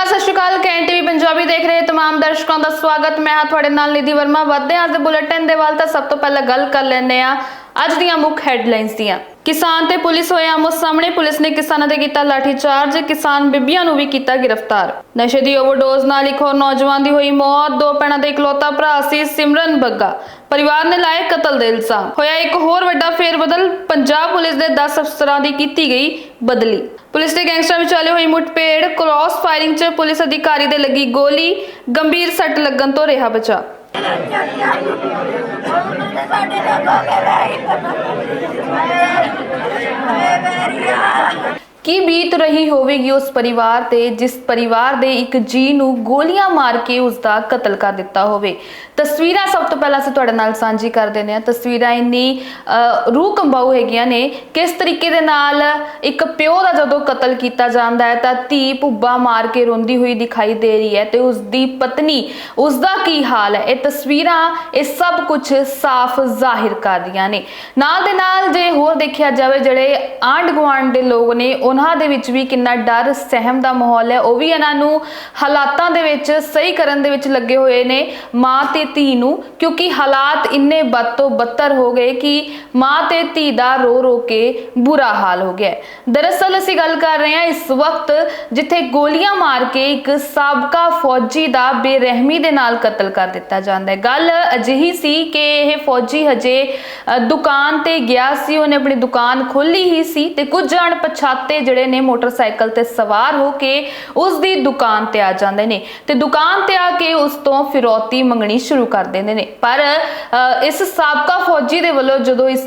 ਨਮਸਕਾਰ, ਸਤਿ ਸ਼੍ਰੀ ਅਕਾਲ। ਕੈਨ ਪੰਜਾਬੀ ਦੇਖ ਰਹੇ ਤਮਾਮ ਦਰਸ਼ਕਾਂ ਦਾ ਸਵਾਗਤ। ਮੈਂ ਹਾਂ ਤੁਹਾਡੇ ਨਾਲ ਨਿਧੀ ਵਰਮਾ। ਵੱਧਦੇ ਹਾਂ ਅੱਜ ਦੇ ਬੁਲੇਟਿਨ ਦੇ ਵੱਲ ਤਾਂ ਸਭ ਤੋਂ ਪਹਿਲਾਂ ਗੱਲ ਕਰ ਲੈਂਦੇ ਆ ਅੱਜ ਦੀਆਂ ਮੁੱਖ ਹੈਡਲਾਈਨਸ ਦੀਆਂ। ਕਿਸਾਨ ਤੇ ਪੁਲਿਸ ਹੋਏ ਆਮੋ ਸਾਹਮਣੇ ਪੁਲਿਸ ਨੇ ਕਿਸਾਨਾਂ ਤੇ ਕੀਤਾ ਲਾਠੀਚਾਰਜ। ਕਿਸਾਨ ਬੀਬੀਆਂ ਨੂੰ ਵੀ ਕੀਤਾ ਗ੍ਰਿਫਤਾਰ। ਨਸ਼ੇ ਦੀ ਓਵਰਡੋਜ਼ ਨਾਲ ਇੱਕ ਹੋਰ ਨੌਜਵਾਨ ਦੀ ਹੋਈ ਮੌਤ। ਦੋ ਭੈਣਾਂ ਦੇ ਇਕਲੌਤਾ ਭਰਾ ਸੀ ਸਿਮਰਨ ਬੱਗਾ। ਪਰਿਵਾਰ ਨੇ ਲਾਏ ਕਤਲ ਦੇ ਇਲਜ਼ਾਮ। ਹੋਇਆ ਇੱਕ ਹੋਰ ਵੱਡਾ ਫੇਰ ਬਦਲ ਪੰਜਾਬ ਪੁਲਿਸ ਦੇ 10 ਅਫਸਰਾਂ ਦੀ ਕੀਤੀ ਗਈ ਬਦਲੀ। ਪੁਲਿਸ ਦੇ ਗੈਂਗਸਟਰਾਂ ਵਿਚਾਲੇ ਹੋਈ ਮੁੱਠਭੇੜ ਕ੍ਰਾਸ ਫਾਇਰਿੰਗ 'ਚ ਪੁਲਿਸ ਅਧਿਕਾਰੀ ਦੇ ਲੱਗੀ ਗੋਲੀ ਗੰਭੀਰ ਸੱਟ ਲੱਗਣ ਤੋਂ ਰਿਹਾ ਬਚਾ ਸਾਡੇ ਲੋਕਾਂ ਕੇ ਰਹੀ ਕੀ ਬੀਤ ਰਹੀ ਹੋਵੇਗੀ ਉਸ ਪਰਿਵਾਰ ਤੇ, ਜਿਸ ਪਰਿਵਾਰ ਦੇ ਇੱਕ ਜੀ ਨੂੰ ਗੋਲੀਆਂ ਮਾਰ ਕੇ ਉਸ ਦਾ ਕਤਲ ਕਰ ਦਿੱਤਾ ਹੋਵੇ? ਤਸਵੀਰਾਂ ਸਭ ਤੋਂ ਪਹਿਲਾਂ ਅਸੀਂ ਤੁਹਾਡੇ ਨਾਲ ਸਾਂਝੀ ਕਰ ਦਿੰਦੇ ਹਾਂ। ਤਸਵੀਰਾਂ ਇੰਨੀ ਰੂਹ ਕੰਬਾਊ ਹੈਗੀਆਂ ਨੇ, ਕਿਸ ਤਰੀਕੇ ਦੇ ਨਾਲ ਇੱਕ ਪਿਓ ਦਾ ਜਦੋਂ ਕਤਲ ਕੀਤਾ ਜਾਂਦਾ ਹੈ, ਤਾਂ ਧੀ ਭੁੱਬਾ ਮਾਰ ਕੇ ਰੋਂਦੀ ਹੋਈ ਦਿਖਾਈ ਦੇ ਰਹੀ ਹੈ ਤੇ ਉਸ ਦੀ ਪਤਨੀ ਉਸ ਦਾ ਕੀ ਹਾਲ ਹੈ? ਇਹ ਤਸਵੀਰਾਂ ਇਹ ਸਭ ਕੁਝ ਸਾਫ਼ ਜ਼ਾਹਿਰ ਕਰਦੀਆਂ ਨੇ। ਨਾਲ ਦੇ ਨਾਲ ਜੇ ਹੋਰ ਦੇਖਿਆ ਜਾਵੇ, ਜਿਹੜੇ ਆਂਢ ਗੁਆਂਢ ਦੇ ਲੋਕ ਨੇ ਉਹਨਾਂ ਦੇ ਵਿੱਚ ਵੀ ਕਿੰਨਾ ਡਰ, ਸਹਿਮ ਦਾ ਮਾਹੌਲ ਹੈ। ਉਹ ਵੀ ਇਹਨਾਂ ਨੂੰ ਹਾਲਾਤਾਂ ਦੇ ਵਿੱਚ ਸਹੀ ਕਰਨ ਦੇ ਵਿੱਚ ਲੱਗੇ ਹੋਏ ਨੇ ਮਾਂ ਤੇ ਧੀ ਨੂੰ, ਕਿਉਂਕਿ ਹਾਲਾਤ ਇੰਨੇ ਬਦ ਤੋਂ ਬੱਤਰ ਹੋ ਗਏ ਕਿ ਮਾਂ ਤੇ ਧੀ ਦਾ ਰੋ ਰੋ ਕੇ ਬੁਰਾ ਹਾਲ ਹੋ ਗਿਆ ਦਰਅਸਲ ਅਸੀਂ ਗੱਲ ਕਰ ਰਹੇ ਹਾਂ ਇਸ ਵਕਤ ਜਿੱਥੇ ਗੋਲੀਆਂ ਮਾਰ ਕੇ ਇੱਕ ਸਾਬਕਾ ਫੌਜੀ ਦਾ ਬੇਰਹਿਮੀ ਦੇ ਨਾਲ ਕਤਲ ਕਰ ਦਿੱਤਾ ਜਾਂਦਾ ਹੈ। ਗੱਲ ਅਜਿਹੀ ਸੀ ਕਿ ਇਹ ਫੌਜੀ ਹਜੇ ਦੁਕਾਨ ਤੇ ਗਿਆ ਸੀ, ਉਹਨੇ ਆਪਣੀ ਦੁਕਾਨ ਖੋਲੀ ਹੀ ਸੀ ਤੇ ਕੁਝ ਅਣਪਛਾਤੇ ਜਿਹੜੇ ਨੇ ਮੋਟਰਸਾਈਕਲ ਤੇ ਸਵਾਰ ਹੋ ਕੇ ਉਸ ਦੀ ਦੁਕਾਨ ਤੇ ਆ ਜਾਂਦੇ ਨੇ ਤੇ ਦੁਕਾਨ ਤੇ ਆ ਕੇ ਉਸ ਤੋਂ ਫਿਰੌਤੀ ਮੰਗਣੀ ਸ਼ੁਰੂ ਕਰ ਦਿੰਦੇ ਨੇ। ਪਰ ਇਸ ਸਾਬਕਾ ਫੌਜੀ ਦੇ ਵੱਲੋਂ ਜਦੋਂ ਇਸ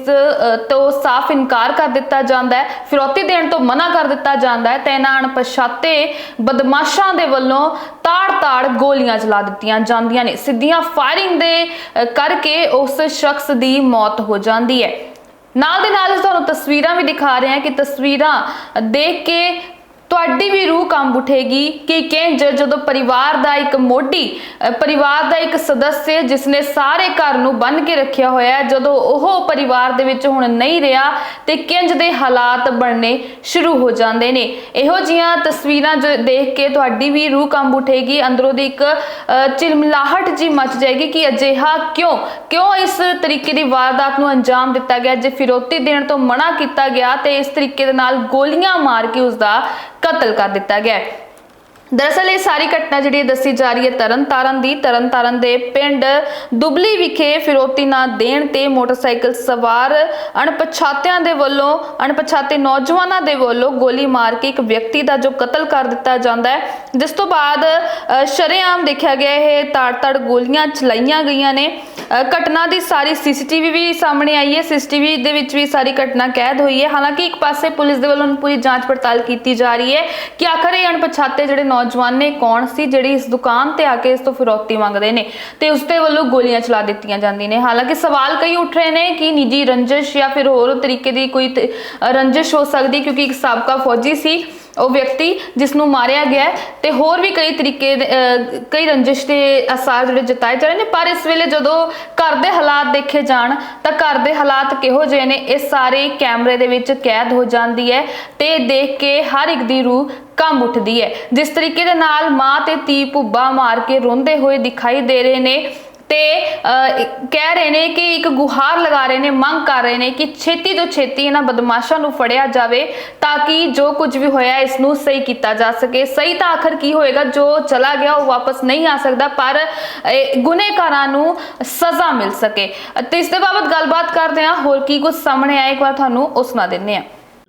ਤੋਂ ਸਾਫ਼ ਇਨਕਾਰ ਕਰ ਦਿੱਤਾ ਜਾਂਦਾ ਹੈ, ਫਿਰੌਤੀ ਦੇਣ ਤੋਂ ਮਨਾ ਕਰ ਦਿੱਤਾ ਜਾਂਦਾ ਹੈ, ਤਾਂ ਇਹਨਾਂ ਅਣਪਛਾਤੇ ਬਦਮਾਸ਼ਾਂ ਦੇ ਵੱਲੋਂ ਤਾੜ-ਤਾੜ ਗੋਲੀਆਂ ਚਲਾ ਦਿੱਤੀਆਂ ਜਾਂਦੀਆਂ ਨੇ। ਸਿੱਧੀਆਂ ਫਾਇਰਿੰਗ ਦੇ ਕਰਕੇ ਉਸ ਸ਼ਖਸ ਦੀ ਮੌਤ ਹੋ ਜਾਂਦੀ ਹੈ। ਨਾਲ ਦੇ ਨਾਲ ਅਸੀਂ ਤੁਹਾਨੂੰ ਤਸਵੀਰਾਂ ਵੀ ਦਿਖਾ ਰਹੇ ਹਾਂ ਕਿ ਤਸਵੀਰਾਂ ਦੇਖ ਕੇ ਤੁਹਾਡੀ ਵੀ ਰੂਹ ਕੰਬ ਉਠੇਗੀ ਕਿ ਕਿੰਜ ਜਦੋਂ ਪਰਿਵਾਰ ਦਾ ਇੱਕ ਮੋਢੀ ਪਰਿਵਾਰ ਦਾ ਇੱਕ ਸਦੱਸਿਆ ਜਿਸ ਨੇ ਸਾਰੇ ਘਰ ਨੂੰ ਬੰਨ ਕੇ ਰੱਖਿਆ ਹੋਇਆ ਹੈ ਜਦੋਂ ਉਹ ਪਰਿਵਾਰ ਦੇ ਵਿੱਚ ਹੁਣ ਨਹੀਂ ਰਿਹਾ ਤੇ ਕਿੰਜ ਦੇ ਹਾਲਾਤ ਬਣਨੇ ਸ਼ੁਰੂ ਹੋ ਜਾਂਦੇ ਨੇ। ਇਹੋ ਜੀਆਂ ਤਸਵੀਰਾਂ ਜੋ ਦੇਖ ਕੇ ਤੁਹਾਡੀ ਵੀ ਰੂਹ ਕੰਬ ਉਠੇਗੀ ਅੰਦਰੋਂ ਦੀ ਇੱਕ ਅ, ਚਿਲਮਿਲਾਹਟ ਜੀ ਮਚ ਜਾਏਗੀ ਕਿ ਅਜਿਹਾ ਕਿਉਂ ਕਿਉਂ ਇਸ ਤਰੀਕੇ ਦੀ ਵਾਰਦਾਤ ਨੂੰ ਅੰਜਾਮ ਦਿੱਤਾ ਗਿਆ ਜੇ ਫਿਰੋਤੀ ਦੇਣ ਤੋਂ ਮਨਾ ਕੀਤਾ ਗਿਆ ਤੇ ਇਸ ਤਰੀਕੇ ਦੇ ਨਾਲ ਗੋਲੀਆਂ ਮਾਰ ਕੇ ਉਸ ਦਾ ਕਤਲ ਕਰ ਦਿੱਤਾ ਗਿਆ ਹੈ। ਦਰਅਸਲ ਇਹ ਸਾਰੀ ਘਟਨਾ ਜਿਹੜੀ ਹੈ ਦੱਸੀ ਜਾ ਰਹੀ ਹੈ ਤਰਨਤਾਰਨ ਦੀ, ਤਰਨਤਾਰਨ ਦੇ ਪਿੰਡ ਦੁਬਲੀ ਵਿਖੇ ਫਿਰੋਤੀ ਨਾ ਦੇਣ ਤੇ ਮੋਟਰਸਾਈਕਲ ਸਵਾਰ ਅਣਪਛਾਤਿਆਂ ਦੇ ਵੱਲੋਂ, ਅਣਪਛਾਤੇ ਨੌਜਵਾਨਾਂ ਦੇ ਵੱਲੋਂ ਗੋਲੀ ਮਾਰ ਕੇ ਇੱਕ ਵਿਅਕਤੀ ਦਾ ਜੋ ਕਤਲ ਕਰ ਦਿੱਤਾ ਜਾਂਦਾ ਹੈ, ਜਿਸ ਤੋਂ ਬਾਅਦ ਸ਼ਰੇਆਮ ਦੇਖਿਆ ਗਿਆ ਇਹ ਤਾੜ-ਤਾੜ ਗੋਲੀਆਂ ਚਲਾਈਆਂ ਗਈਆਂ ਨੇ। ਘਟਨਾ ਦੀ ਸਾਰੀ ਸੀਸੀਟੀਵੀ ਵੀ ਸਾਹਮਣੇ ਆਈ ਹੈ, ਸੀਸੀਟੀਵੀ ਦੇ ਵਿੱਚ ਵੀ ਸਾਰੀ ਘਟਨਾ ਕੈਦ ਹੋਈ ਹੈ। ਹਾਲਾਂਕਿ ਇੱਕ ਪਾਸੇ ਪੁਲਿਸ ਦੇ ਵੱਲੋਂ ਪੂਰੀ ਜਾਂਚ ਪੜਤਾਲ ਕੀਤੀ ਜਾ ਰਹੀ ਹੈ ਕਿ ਆਖਰ ਇਹ ਅਣਪਛਾਤੇ ਜਿਹੜੇ ਨੌਜਵਾਨ ਨੇ ਕੌਣ ਸੀ, ਜਿਹੜੀ ਇਸ ਦੁਕਾਨ ਤੇ ਆ ਕੇ ਇਸ ਤੋਂ ਫਿਰੌਤੀ ਮੰਗਦੇ ਨੇ ਤੇ ਉਸ ਦੇ ਵੱਲੋਂ ਗੋਲੀਆਂ ਚਲਾ ਦਿੱਤੀਆਂ ਜਾਂਦੀਆਂ ਨੇ। ਹਾਲਾਂਕਿ ਸਵਾਲ ਕਈ ਉੱਠ ਰਹੇ ਨੇ ਕਿ ਨਿੱਜੀ ਰੰਜਿਸ਼ ਜਾਂ ਫਿਰ ਹੋਰ ਤਰੀਕੇ ਦੀ ਕੋਈ ਤ- ਰੰਜਿਸ਼ ਹੋ ਸਕਦੀ ਕਿਉਂਕਿ ਇੱਕ ਸਾਬਕਾ ਫੌਜੀ ਸੀ। ਉਹ ਵਿਅਕਤੀ ਜਿਸ ਨੂੰ ਮਾਰਿਆ ਗਿਆ ਹੈ ਤੇ ਹੋਰ ਵੀ ਕਈ ਤਰੀਕੇ ਦੇ, ਅਹ, ਕਈ ਰੰਜਿਸ਼ ਦੇ ਅਸਾਰ ਜਿਹੜੇ ਜਤਾਏ ਜਾ ਰਹੇ ਨੇ ਪਰ ਇਸ ਵੇਲੇ ਜਦੋਂ ਘਰ ਦੇ ਹਾਲਾਤ ਦੇਖੇ ਜਾਣ ਤਾਂ ਘਰ ਦੇ ਹਾਲਾਤ ਕਿਹੋ ਜਿਹੇ ਨੇ ਇਹ ਸਾਰੇ ਕੈਮਰੇ ਦੇ ਵਿੱਚ ਕੈਦ ਹੋ ਜਾਂਦੀ ਹੈ ਤੇ ਦੇਖ ਕੇ ਹਰ ਇੱਕ ਦੀ ਰੂਹ ਕੰਬ ਉੱਠਦੀ ਹੈ। ਜਿਸ ਤਰੀਕੇ ਦੇ ਨਾਲ ਮਾਂ ਤੇ ਧੀ ਭੁੱਬਾ ਮਾਰ ਕੇ ਰੋਂਦੇ ਹੋਏ ਦਿਖਾਈ ਦੇ ਰਹੇ ਨੇ ਤੇ ਕਹਿ ਰਹੇ ਨੇ ਕਿ ਇੱਕ ਗੁਹਾਰ ਲਗਾ ਰਹੇ ਨੇ ਮੰਗ ਕਰ ਰਹੇ ਨੇ ਕਿ ਛੇਤੀ ਤੋਂ ਛੇਤੀ ਇਹਨਾਂ ਬਦਮਾਸ਼ਾਂ ਨੂੰ ਫੜਿਆ ਜਾਵੇ ਤਾਂ ਕਿ ਜੋ ਕੁਝ ਵੀ ਹੋਇਆ ਇਸ ਨੂੰ ਸਹੀ ਕੀਤਾ ਜਾ ਸਕੇ। ਸਹੀ ਤਾਂ ਆਖਰ ਕੀ ਹੋਏਗਾ? ਜੋ ਚਲਾ ਗਿਆ ਉਹ ਵਾਪਸ ਨਹੀਂ ਆ ਸਕਦਾ ਪਰ ਇਹ ਗੁਨੇਗਾਰਾਂ ਨੂੰ ਸਜ਼ਾ ਮਿਲ ਸਕੇ। ਤੇ ਇਸ ਦੇ ਬਾਬਤ ਗੱਲਬਾਤ ਕਰਦੇ ਹਾਂ। ਹੋਰ ਕੀ ਕੁਝ ਸਾਹਮਣੇ ਆਇਆ? ਇੱਕ ਵਾਰ ਤੁਹਾਨੂੰ ਉਹ ਸੁਣਾ ਦਿੰਨੇ ਆ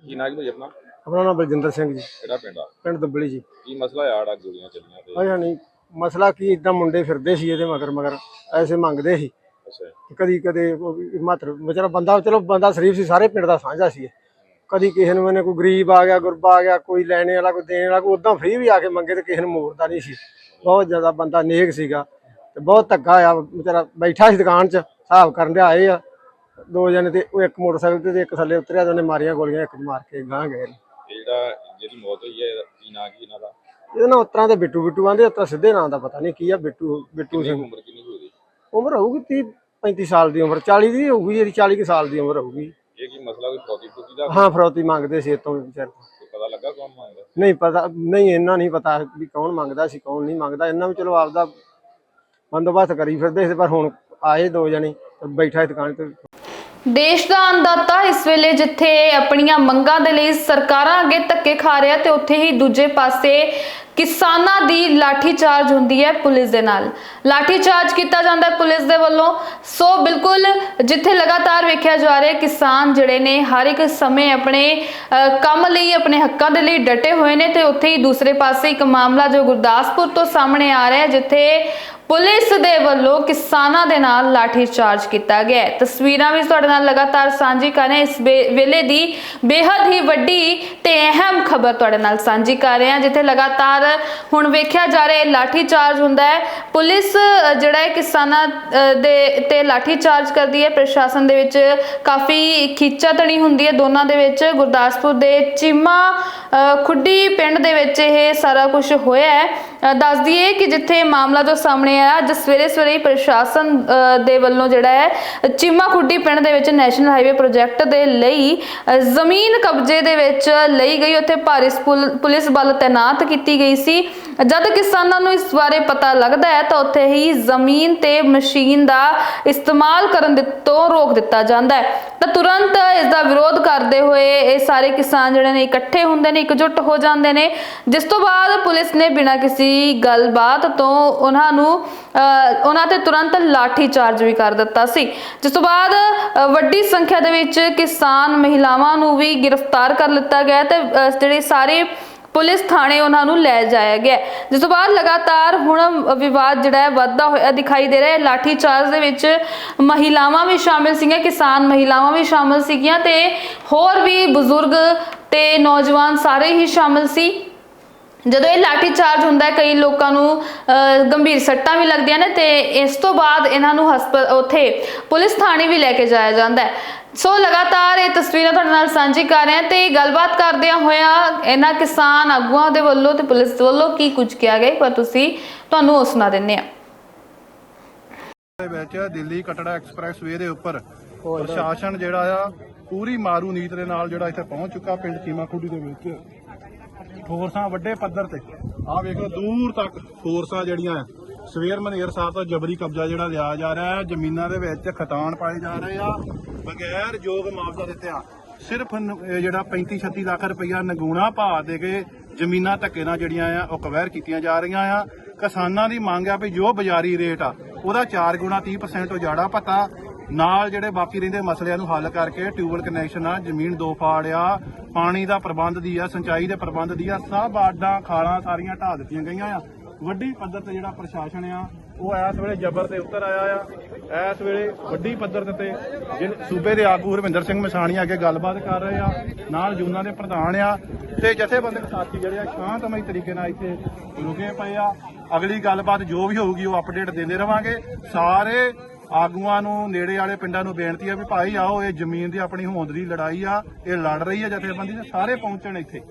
ਕੀ ਨਾਮ ਭਾਈ ਆਪਣਾ? ਆਪਣਾ ਨਾਮ ਬਲਜਿੰਦਰ ਸਿੰਘ ਜੀ। ਕਿਹੜਾ ਪਿੰਡ ਆ? ਪਿੰਡ ਦੁੱਬਲੀ ਜੀ। ਕੀ ਮਸਲਾ ਆੜਾ ਗੋਲੀਆਂ ਚੱਲੀਆਂ ਤੇ ਅੱਛਾ ਨਹੀਂ ਮਸਲਾ ਕੀ ਇਦਾਂ ਮੁੰਡੇ ਫਿਰਦੇ ਸੀ ਇਹਦੇ ਮਗਰ ਮਗਰ ਐਸੇ ਮੰਗਦੇ ਸੀ। ਅੱਛਾ। ਕਦੀ ਕਦੇ ਮਾਤਰ ਵਿਚਾਰਾ ਬੰਦਾ ਚਲੋ ਬੰਦਾ ਸ਼ਰੀਫ ਸੀ ਸਾਰੇ ਪਿੰਡ ਦਾ ਸਾਂਝਾ ਸੀ ਇਹ। ਕਦੀ ਕਿਸੇ ਨੂੰ ਮੈਨੇ ਕੋਈ ਗਰੀਬ ਆ ਗਿਆ ਗੁਰਬਾ ਆ ਗਿਆ ਕੋਈ ਲੈਣੇ ਵਾਲਾ ਕੋਈ ਦੇਣ ਵਾਲਾ ਕੋਈ ਉਦਾਂ ਫ੍ਰੀ ਵੀ ਆ ਕੇ ਮੰਗੇ ਤੇ ਕਿਸੇ ਨੂੰ ਮੋੜਦਾ ਨਹੀਂ ਸੀ। ਬਹੁਤ ਜ਼ਿਆਦਾ ਬੰਦਾ ਨੇਕ ਸੀਗਾ ਤੇ ਬਹੁਤ ਧੱਕਾ ਆ ਵਿਚਾਰਾ ਬੈਠਾ ਸੀ ਦੁਕਾਨ 'ਚ ਹਿਸਾਬ ਕਰਨ ਦੇ ਆਏ ਆ। ਦੋ ਜਣੇ ਤੇ ਉਹ ਇੱਕ ਮੋਟਰਸਾਈਕਲ ਤੇ ਤੇ ਇੱਕ ਥੱਲੇ ਉਤਰਿਆ ਤੇ ਉਹਨੇ ਮਾਰੀਆਂ ਗੋਲੀਆਂ ਇੱਕ ਨੂੰ ਮਾਰ ਕੇ ਗਾਂ ਗਏ ਨੇ। ਇਹ ਜਿਹੜਾ ਜਿਹਦੀ ਮੌਤ ਹੋਈ ਹੈ ਇਹਦਾ ਕੀ ਨਾਂ ਕੀ ਇਹਨਾਂ ਦਾ? ਇਹਦੇ ਨਾਲ ਉਤਰਾਂ ਦੇ ਬਿੱਟੂ ਬਿੱਟੂ ਆਂਦੇ ਉਤਰਾਂ ਸਿੱਧੇ ਨਾਂ ਦਾ ਪਤਾ ਨਹੀਂ ਕੀ ਆ ਬਿੱਟੂ ਬਿੱਟੂ ਸਿੰਘ। ਉਮਰ ਕਿੰਨੀ ਕੁ ਹੋਈ ਉਮਰ ਹੋਊਗੀ 30 35 ਸਾਲ ਦੀ ਉਮਰ 40 ਦੀ ਹੋਊਗੀ ਜਿਹੜੀ 40 ਕੁ ਸਾਲ ਦੀ ਉਮਰ ਹੋਊਗੀ। ਇਹ ਕੀ ਮਸਲਾ ਕੋਈ ਦਾ? ਹਾਂ ਫਰੌਤੀ ਮੰਗਦੇ ਸੀ ਇਤੋਂ ਵਿਚਾਰ ਕੋਈ ਪਤਾ ਲੱਗਾ ਕੌਣ ਮੰਗਦਾ? ਨਹੀਂ ਪਤਾ ਨਹੀਂ ਇੰਨਾ ਨਹੀਂ ਪਤਾ ਵੀ ਕੌਣ ਮੰਗਦਾ ਸੀ ਕੌਣ ਨਹੀਂ ਮੰਗਦਾ। ਇਹਨਾਂ ਵੀ ਚਲੋ ਆਪਦਾ ਬੰਦੋਬਸਤ ਕਰੀ ਫਿਰਦੇ ਸੀ ਪਰ ਹੁਣ ਆਏ ਦੋ ਜਣੇ ਤੇ ਬੈਠਾ ਦੁਕਾਨ ਤੇ ਦੇਸ਼ ਦਾ ਅੰਦਾਤਾ ਇਸ ਵੇਲੇ ਜਿੱਥੇ ਆਪਣੀਆਂ ਮੰਗਾਂ ਦੇ ਲਈ ਸਰਕਾਰਾਂ ਅੱਗੇ ਧੱਕੇ ਖਾ ਰਿਹਾ ਤੇ ਉੱਥੇ ਹੀ ਦੂਜੇ ਪਾਸੇ ਕਿਸਾਨਾਂ ਦੀ ਲਾਠੀ ਹੁੰਦੀ ਹੈ ਪੁਲਿਸ ਦੇ ਨਾਲ। ਲਾਠੀ ਕੀਤਾ ਜਾਂਦਾ ਹੈ ਪੁਲਿਸ ਦੇ ਵੱਲੋਂ। ਸੋ ਬਿਲਕੁਲ ਜਿੱਥੇ ਲਗਾਤਾਰ ਵੇਖਿਆ ਜਾ ਰਿਹਾ ਕਿਸਾਨ ਜਿਹੜੇ ਨੇ ਹਰ ਇੱਕ ਸਮੇਂ ਆਪਣੇ ਅ, ਕੰਮ ਲਈ ਆਪਣੇ ਹੱਕਾਂ ਦੇ ਲਈ ਡਟੇ ਹੋਏ ਨੇ ਤੇ ਉੱਥੇ ਹੀ ਦੂਸਰੇ ਪਾਸੇ ਇੱਕ ਮਾਮਲਾ ਜੋ ਗੁਰਦਾਸਪੁਰ ਤੋਂ ਸਾਹਮਣੇ ਆ ਰਿਹਾ ਹੈ ਜਿੱਥੇ ਪੁਲਿਸ ਦੇ ਵੱਲੋਂ ਕਿਸਾਨਾਂ ਦੇ ਨਾਲ ਲਾਠੀਚਾਰਜ ਕੀਤਾ ਗਿਆ ਹੈ। ਤਸਵੀਰਾਂ ਵੀ ਤੁਹਾਡੇ ਨਾਲ ਲਗਾਤਾਰ ਸਾਂਝੀ ਕਰ ਰਹੇ ਇਸ ਵੇ- ਵੇਲੇ ਦੀ ਬੇहद ਹੀ ਵੱਡੀ ਤੇ ਅਹਿਮ ਖਬਰ ਤੁਹਾਡੇ ਨਾਲ ਸਾਂਝੀ ਕਰ ਰਹੇ ਹਾਂ ਜਿੱਥੇ ਲਗਾਤਾਰ ਹੁਣ ਵੇਖਿਆ ਜਾ ਰਿਹਾ ਹੈ ਲਾਠੀ ਹੁੰਦਾ ਹੈ। ਪੁਲਿਸ ਜਿਹੜਾ ਹੈ ਕਿਸਾਨਾਂ ਦੇ ਤੇ ਲਾਠੀਚਾਰਜ ਕਰਦੀ ਹੈ। ਪ੍ਰਸ਼ਾਸਨ ਦੇ ਵਿੱਚ ਕਾਫੀ ਖਿੱਚਾਤਣੀ ਹੁੰਦੀ ਹੈ ਦੋਨਾਂ ਦੇ ਵਿੱਚ। ਗੁਰਦਾਸਪੁਰ ਦੇ ਚੀਮਾ ਖੁੱਡੀ ਪਿੰਡ ਦੇ ਵਿੱਚ ਇਹ ਸਾਰਾ ਕੁਝ ਹੋਇਆ ਹੈ। ਅ, ਦੱਸ ਦਈਏ ਕਿ ਜਿੱਥੇ ਮਾਮਲਾ ਜੋ ਸਾਹਮਣੇ ਆਇਆ ਅੱਜ ਸਵੇਰੇ ਸਵੇਰੇ ਹੀ ਪ੍ਰਸ਼ਾਸਨ ਅ, ਦੇ ਵੱਲੋਂ ਜਿਹੜਾ ਹੈ ਚੀਮਾ ਖੁੱਡੀ ਪਿੰਡ ਦੇ ਵਿੱਚ ਨੈਸ਼ਨਲ ਹਾਈਵੇ ਪ੍ਰੋਜੈਕਟ ਦੇ ਲਈ ਅ, ਜ਼ਮੀਨ ਕਬਜ਼ੇ ਦੇ ਵਿੱਚ ਲਈ ਗਈ। ਉੱਥੇ ਭਾਰੀ ਪੁਲ- ਪੁਲਿਸ ਬਲ ਤਾਇਨਾਤ ਕੀਤੀ ਗਈ ਸੀ। ਜਦ ਕਿਸਾਨਾਂ ਨੂੰ ਇਸ ਬਾਰੇ ਪਤਾ ਲੱਗਦਾ ਹੈ ਤਾਂ ਉੱਥੇ ਹੀ ਜ਼ਮੀਨ ਤੇ ਮਸ਼ੀਨ ਦਾ ਇਸਤੇਮਾਲ ਕਰਨ ਤੋਂ ਰੋਕ ਦਿੱਤਾ ਜਾਂਦਾ ਹੈ। ਤਾਂ ਤੁਰੰਤ ਇਸ ਦਾ ਵਿਰੋਧ ਕਰਦੇ ਹੋਏ ਇਹ ਸਾਰੇ ਕਿਸਾਨ ਜਿਹੜੇ ਨੇ ਇਕੱਠੇ ਹੁੰਦੇ ਨੇ ਇਕਜੁੱਟ ਹੋ ਜਾਂਦੇ ਨੇ। ਜਿਸ ਤੋਂ ਬਾਅਦ ਪੁਲਿਸ ਨੇ ਬਿਨਾਂ ਕਿਸੇ ਗੱਲਬਾਤ ਤੋਂ ਉਹਨਾਂ ਨੂੰ ਉਹਨਾਂ ਤੇ ਤੁਰੰਤ ਲਾਠੀ ਚਾਰਜ ਵੀ ਕਰ ਦਿੱਤਾ ਸੀ। ਜਿਸ ਤੋਂ ਬਾਅਦ ਵੱਡੀ ਸੰਖਿਆ ਦੇ ਵਿੱਚ ਕਿਸਾਨ ਮਹਿਲਾਵਾਂ ਨੂੰ ਵੀ ਗ੍ਰਿਫਤਾਰ ਕਰ ਲਿੱਤਾ ਗਿਆ ਤੇ ਅਹ, ਜਿਹੜੇ ਸਾਰੇ ਪੁਲਿਸ ਥਾਣੇ ਉਹਨਾਂ ਨੂੰ ਲੈ ਜਾਇਆ ਗਿਆ। ਜਿਸ ਤੋਂ ਬਾਅਦ ਲਗਾਤਾਰ ਹੁਣ ਵਿਵਾਦ ਜਿਹੜਾ ਹੈ ਵੱਧਦਾ ਹੋਇਆ ਦਿਖਾਈ ਦੇ ਰਿਹਾ ਹੈ। ਲਾਠੀ ਚਾਰਜ ਦੇ ਵਿੱਚ ਮਹਿਲਾਵਾਂ ਵੀ ਸ਼ਾਮਿਲ ਸੀਗੀਆਂ ਕਿਸਾਨ ਮਹਿਲਾਵਾਂ ਵੀ ਸ਼ਾਮਿਲ ਸੀਗੀਆਂ ਤੇ ਹੋਰ ਵੀ ਬਜ਼ੁਰਗ ਤੇ ਨੌਜਵਾਨ ਸਾਰੇ ਹੀ ਸ਼ਾਮਿਲ ਸੀ। ਜਦੋਂ ਇਹ ਲਾਠੀ ਚਾਰਜ ਹੁੰਦਾ ਹੈ ਕਈ ਲੋਕਾਂ ਨੂੰ ਅਹ, ਗੰਭੀਰ ਸੱਟਾਂ ਵੀ ਲੱਗਦੀਆਂ ਨੇ ਤੇ ਇਸ ਤੋਂ ਬਾਅਦ ਇਹਨਾਂ ਨੂੰ ਹਸਪਤਾਲ ਉੱਥੇ ਪੁਲਿਸ ਥਾਣੇ ਵੀ ਲੈ ਕੇ ਜਾਇਆ ਜਾਂਦਾ ਹੈ। ਸੋ ਲਗਾਤਾਰ ਇਹ ਤਸਵੀਰਾਂ ਤੁਹਾਡੇ ਨਾਲ ਸਾਂਝੀ ਕਰ ਰਹੇ ਹਾਂ ਤੇ ਗੱਲਬਾਤ ਕਰਦਿਆਂ ਹੋਇਆ ਇਹਨਾਂ ਕਿਸਾਨ ਆਗੂਆਂ ਦੇ ਵੱਲੋਂ ਤੇ ਪੁਲਿਸ ਦੇ ਵੱਲੋਂ ਕੀ ਕੁਝ ਕਿਹਾ ਗਿਆ ਪਰ ਤੁਸੀਂ ਤੁਹਾਨੂੰ ਉਹ ਸੁਣਾ ਦਿੰਨੇ ਆ ਦੇ ਵਿੱਚ ਦਿੱਲੀ ਕਟੜਾ ਐਕਸਪ੍ਰੈਸ ਵੇ ਦੇ ਉੱਪਰ ਪ੍ਰਸ਼ਾਸਨ ਜਿਹੜਾ ਆ ਪੂਰੀ ਮਾਰੂ ਨੀਤ ਦੇ ਨਾਲ ਜਿਹੜਾ ਇੱਥੇ ਪਹੁੰਚ ਚੁੱਕਾ ਪਿੰਡ ਚੀਮਾ ਖੁੱਡੀ ਦੇ ਵਿੱਚ। ਫੋਰਸਾਂ ਵੱਡੇ ਪੱਧਰ ਤੇ। ਆਹ ਵੇਖ ਲਓ ਦੂਰ ਤੱਕ ਫੋਰਸਾਂ ਜਿਹੜੀਆਂ ਆ ਸਵੇਰ ਮਨੇਰ ਸਾਹਿਬ ਤੋਂ ਜਬਰੀ ਕਬਜ਼ਾ ਜਿਹੜਾ ਲਿਆ ਜਾ ਰਿਹਾ ਹੈ ਜ਼ਮੀਨਾਂ ਦੇ ਵਿੱਚ ਖਤਾਨ ਪਾਏ ਜਾ ਰਹੇ ਆ। ਬਗੈਰ ਯੋਗ ਮੁਆਵਜ਼ਾ ਦਿੱਤਿਆਂ ਸਿਰਫ ਜਿਹੜਾ 35 36 ਲੱਖ ਰੁਪਈਆ ਨਗੂਣਾ ਭਾਅ ਦੇ ਕੇ ਜ਼ਮੀਨਾਂ ਧੱਕੇ ਨਾਲ ਜਿਹੜੀਆਂ ਆ, ਉਹ ਕਵੈਰ ਕੀਤੀਆਂ ਜਾ ਰਹੀਆਂ ਆ। ਕਿਸਾਨਾਂ ਦੀ ਮੰਗ ਆ ਵੀ ਜੋ ਬਾਜ਼ਾਰੀ ਰੇਟ ਆ, ਉਹਦਾ 4 ਗੁਣਾ 30% ਉਜਾੜਾ ਪਤਾ। ਨਾਲ ਜਿਹੜੇ ਬਾਕੀ ਰਹਿੰਦੇ ਮਸਲਿਆਂ ਨੂੰ ਹੱਲ ਕਰਕੇ ਟਿਊਬਲ ਕਨੈਕਸ਼ਨ ਆ, ਜ਼ਮੀਨ ਦੋ ਫਾੜ ਆ, ਪਾਣੀ ਦਾ ਪ੍ਰਬੰਧ ਦੀ ਆ, ਸਿੰਚਾਈ ਦੇ ਪ੍ਰਬੰਧ ਦੀ ਆ, ਸਭ ਆਡਾਂ, ਖਾਲਾਂ ਸਾਰੀਆਂ ਢਾਹ ਦਿੱਤੀਆਂ ਗਈਆਂ ਆ। ਵੱਡੀ ਪੱਧਰ ਤੇ ਜਿਹੜਾ ਪ੍ਰਸ਼ਾਸਨ ਆ ਉਹ ਇਸ ਵੇਲੇ ਜ਼ਬਰ ਤੇ ਉੱਤਰ ਆਇਆ ਆ। ਇਸ ਵੇਲੇ ਵੱਡੀ ਪੱਧਰ ਤੇ ਤੇ ਜਿਹੜੇ ਸੂਬੇ ਦੇ ਆਗੂ ਹਰਵਿੰਦਰ ਸਿੰਘ ਮਸਾਣੀ ਅੱਗੇ ਗੱਲਬਾਤ ਕਰ ਰਹੇ ਆ। ਨਾਲ ਜੂਨਾ ਦੇ ਪ੍ਰਧਾਨ ਆ ਤੇ ਜਥੇਬੰਦਕ ਸਾਥੀ ਜਿਹੜੇ ਆ, ਸ਼ਾਂਤਮਈ ਤਰੀਕੇ ਨਾਲ ਇੱਥੇ ਰੁਕੇ ਪਏ ਆ। ਅਗਲੀ ਗੱਲਬਾਤ ਜੋ ਵੀ ਹੋਊਗੀ ਉਹ ਅਪਡੇਟ ਦਿੰਦੇ ਰਵਾਂਗੇ। ਸਾਰੇ ਆਗੂਆਂ ਨੂੰ, ਨੇੜੇ ਵਾਲੇ ਪਿੰਡਾਂ ਨੂੰ ਬੇਨਤੀ ਆ ਵੀ ਭਾਈ ਆਓ, ਇਹ ਜ਼ਮੀਨ ਦੀ ਆਪਣੀ ਹੋਂਦ ਦੀ ਲੜਾਈ ਆ, ਇਹ ਲੜ ਰਹੀ ਆ ਜਥੇਬੰਦੀ ਤੇ ਸਾਰੇ ਪਹੁੰਚਣ ਇੱਥੇ।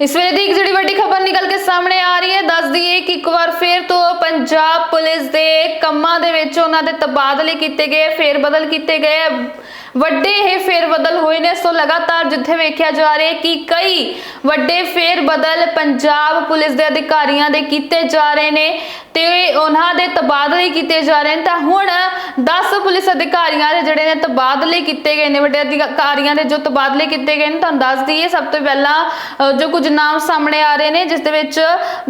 ਇਸ ਵੇਲੇ ਦੀ ਇੱਕ ਜਿਹੜੀ ਵੱਡੀ ਖਬਰ ਨਿਕਲ ਕੇ ਸਾਹਮਣੇ ਆ ਰਹੀ ਹੈ। ਦੱਸ ਦਈਏ ਕਿ ਇੱਕ ਵਾਰ ਫੇਰ ਤੋਂ ਪੰਜਾਬ ਪੁਲਿਸ ਦੇ ਕੰਮਾਂ ਦੇ ਵਿੱਚ ਉਹਨਾਂ ਦੇ ਤਬਾਦਲੇ ਕੀਤੇ ਗਏ ਫੇਰ ਬਦਲ ਕੀਤੇ ਗਏ। ਵੱਡੇ ਇਹ ਫੇਰ ਬਦਲ ਹੋਏ ਨੇ, ਸੋ ਲਗਾਤਾਰ ਜਿੱਥੇ ਵੇਖਿਆ ਜਾ ਰਿਹਾ ਕਿ ਕਈ ਵੱਡੇ ਫੇਰ ਬਦਲ ਪੰਜਾਬ ਪੁਲਿਸ ਦੇ ਅਧਿਕਾਰੀਆਂ ਦੇ ਕੀਤੇ ਜਾ ਰਹੇ ਨੇ। ਤੇ ਉਹਨਾਂ ਦੇ ਤਬਾਦਲੇ ਕੀਤੇ ਜਾ ਰਹੇ ਨੇ। ਤਾਂ ਹੁਣ 10 ਪੁਲਿਸ ਅਧਿਕਾਰੀਆਂ ਦੇ ਜਿਹੜੇ ਨੇ ਤਬਾਦਲੇ ਕੀਤੇ ਗਏ ਨੇ, ਵੱਡੇ ਅਧਿਕਾਰੀਆਂ ਦੇ ਜੋ ਤਬਾਦਲੇ ਕੀਤੇ ਗਏ ਨੇ, ਤੁਹਾਨੂੰ ਦੱਸ ਦਈਏ, ਸਭ ਤੋਂ ਪਹਿਲਾਂ ਜੋ ਕੁਝ ਨਾਮ ਸਾਹਮਣੇ ਆ ਰਹੇ ਨੇ, ਜਿਸ ਦੇ ਵਿੱਚ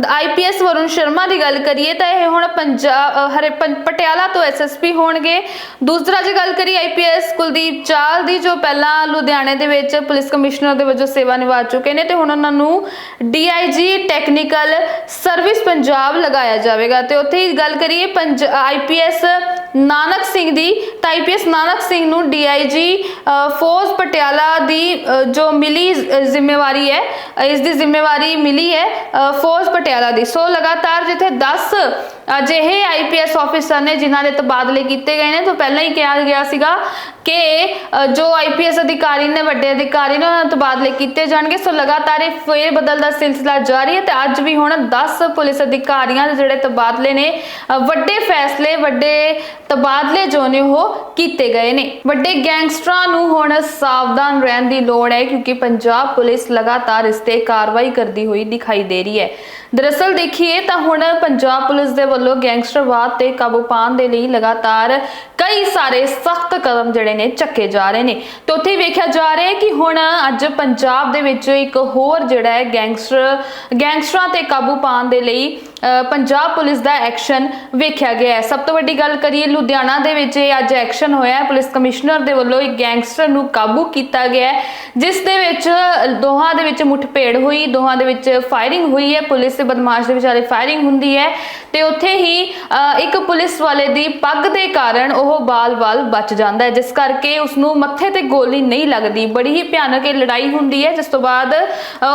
ਆਈਪੀਐਸ ਵਰੁਣ ਸ਼ਰਮਾ ਦੀ ਗੱਲ ਕਰੀਏ, ਤਾਂ ਇਹ ਹੁਣ ਪੰਜਾਬ ਹਰੇ ਪੰ- ਪਟਿਆਲਾ ਤੋਂ ਐਸਐਸਪੀ ਹੋਣਗੇ। ਦੂਸਰਾ ਜੇ ਗੱਲ ਕਰੀਏ ਆਈਪੀਐਸ ਕੁਲਦੀਪ ਚਾਲ ਦੀ, ਜੋ ਪਹਿਲਾਂ ਲੁਧਿਆਣੇ ਦੇ ਵਿੱਚ ਪੁਲਿਸ ਕਮਿਸ਼ਨਰ ਦੇ ਵਜੋਂ ਸੇਵਾ ਨਿਭਾ ਚੁੱਕੇ ਨੇ, ਤੇ ਹੁਣ ਉਹਨਾਂ ਨੂੰ ਡੀਆਈਜੀ ਟੈਕਨੀਕਲ ਸਰਵਿਸ ਪੰਜਾਬ ਲਗਾਇਆ ਜਾਵੇਗਾ। ਤੇ ਉੱਥੇ ਹੀ ਗੱਲ ਕਰੀਏ ਪੰਜ ਆਈਪੀਐਸ ਨਾਨਕ ਸਿੰਘ ਦੀ ਤਾਂ ਆਈਪੀਐਸ ਨਾਨਕ ਸਿੰਘ ਨੂੰ ਡੀਆਈਜੀ ਫੌਜ ਪਟਿਆਲਾ ਦੀ ਜੋ ਮਿਲੀ ਜ਼ਿੰਮੇਵਾਰੀ ਹੈ ਇਸ ਦੀ ਜ਼ਿੰਮੇਵਾਰੀ ਮਿਲੀ ਹੈ ਫੌਜ ਪਟਿਆਲਾ ਦੀ। ਸੋ ਲਗਾਤਾਰ ਜਿੱਥੇ 10 ਅਜਿਹੇ ਆਈਪੀਐਸ ਆਫੀਸਰ ਨੇ ਜਿਨ੍ਹਾਂ ਦੇ ਤਬਾਦਲੇ ਕੀਤੇ ਗਏ ਨੇ ਤੋਂ ਪਹਿਲਾਂ ਹੀ ਕਿਹਾ ਗਿਆ ਸੀਗਾ ਕਿ ਅ, ਜੋ ਆਈਪੀਐਸ ਅਧਿਕਾਰੀ ਨੇ ਵੱਡੇ ਅਧਿਕਾਰੀ ਨੇ ਉਹਨਾਂ ਦੇ ਤਬਾਦਲੇ ਕੀਤੇ ਜਾਣਗੇ ਸੋ ਲਗਾਤਾਰ ਇਹ ਫੇਰ ਬਦਲ ਦਾ ਸਿਲਸਿਲਾ ਜਾਰੀ ਹੈ ਤੇ ਅੱਜ ਵੀ ਹੁਣ 10 ਪੁਲਿਸ ਅਧਿਕਾਰੀਆਂ ਦੇ ਜਿਹੜੇ ਤਬਾਦਲੇ ਨੇ ਵੱਡੇ ਫੈਸਲੇ ਵੱਡੇ ਤਬਾਦਲੇ ਜੋ ਨੇ ਉਹ ਕੀਤੇ ਗਏ ਨੇ। ਵੱਡੇ ਗੈਂਗਸਟਰਾਂ ਨੂੰ ਹੁਣ ਸਾਵਧਾਨ ਰਹਿਣ ਦੀ ਲੋੜ ਹੈ ਕਿਉਂਕਿ ਪੰਜਾਬ ਪੁਲਿਸ ਲਗਾਤਾਰ ਇਸ ਤੇ ਕਾਰਵਾਈ ਕਰਦੀ ਹੋਈ ਦਿਖਾਈ ਦੇ ਰਹੀ ਹੈ। ਦਰਅਸਲ ਦੇਖੀਏ ਤਾਂ ਹੁਣ ਪੰਜਾਬ ਪੁਲਿਸ ਦੇ ਵੱਲੋਂ ਗੈਂਗਸਟਰਵਾਦ ਤੇ ਕਾਬੂ ਪਾਉਣ ਦੇ ਲਈ ਲਗਾਤਾਰ ਕਈ ਸਾਰੇ ਸਖਤ ਕਦਮ ਜਿਹੜੇ ਨੇ ਚੱਕੇ ਜਾ ਰਹੇ ਨੇ। ਤੇ ਉੱਥੇ ਵੇਖਿਆ ਜਾ ਰਿਹਾ ਹੈ ਕਿ ਹੁਣ ਅੱਜ ਪੰਜਾਬ ਦੇ ਵਿੱਚ ਇੱਕ ਹੋਰ ਜਿਹੜਾ ਹੈ ਗੈਂਗਸਟਰ ਗੈਂਗਸਟਰਾਂ ਤੇ ਕਾਬੂ ਪਾਉਣ ਦੇ ਲਈ ਪੰਜਾਬ ਪੁਲਿਸ ਦਾ ਐਕਸ਼ਨ ਵੇਖਿਆ ਗਿਆ ਹੈ। ਸਭ ਤੋਂ ਵੱਡੀ ਗੱਲ ਕਰੀਏ, ਲੁਧਿਆਣਾ ਦੇ ਵਿੱਚ ਇਹ ਅੱਜ ਐਕਸ਼ਨ ਹੋਇਆ ਹੈ। ਪੁਲਿਸ ਕਮਿਸ਼ਨਰ ਦੇ ਵੱਲੋਂ ਇੱਕ ਗੈਂਗਸਟਰ ਨੂੰ ਕਾਬੂ ਕੀਤਾ ਗਿਆ ਹੈ, ਜਿਸ ਦੇ ਵਿੱਚ ਦੋਹਾਂ ਦੇ ਵਿੱਚ ਮੁੱਠਭੇੜ ਹੋਈ, ਦੋਹਾਂ ਦੇ ਵਿੱਚ ਫਾਇਰਿੰਗ ਹੋਈ ਹੈ। ਪੁਲਿਸ ਤੇ ਬਦਮਾਸ਼ ਦੇ ਵਿਚਾਲੇ ਫਾਇਰਿੰਗ ਹੁੰਦੀ ਹੈ ਤੇ ਉੱਥੇ ਹੀ ਇੱਕ ਪੁਲਿਸ ਵਾਲੇ ਦੀ ਪੱਗ ਦੇ ਕਾਰਨ ਉਹ ਬਾਲ-ਬਾਲ ਬਚ ਜਾਂਦਾ ਹੈ, ਜਿਸ ਕਰਕੇ ਉਸ ਨੂੰ ਮੱਥੇ ਤੇ ਗੋਲੀ ਨਹੀਂ ਲੱਗਦੀ। ਬੜੀ ਹੀ ਭਿਆਨਕ ਇਹ ਲੜਾਈ ਹੁੰਦੀ ਹੈ, ਜਿਸ ਤੋਂ ਬਾਅਦ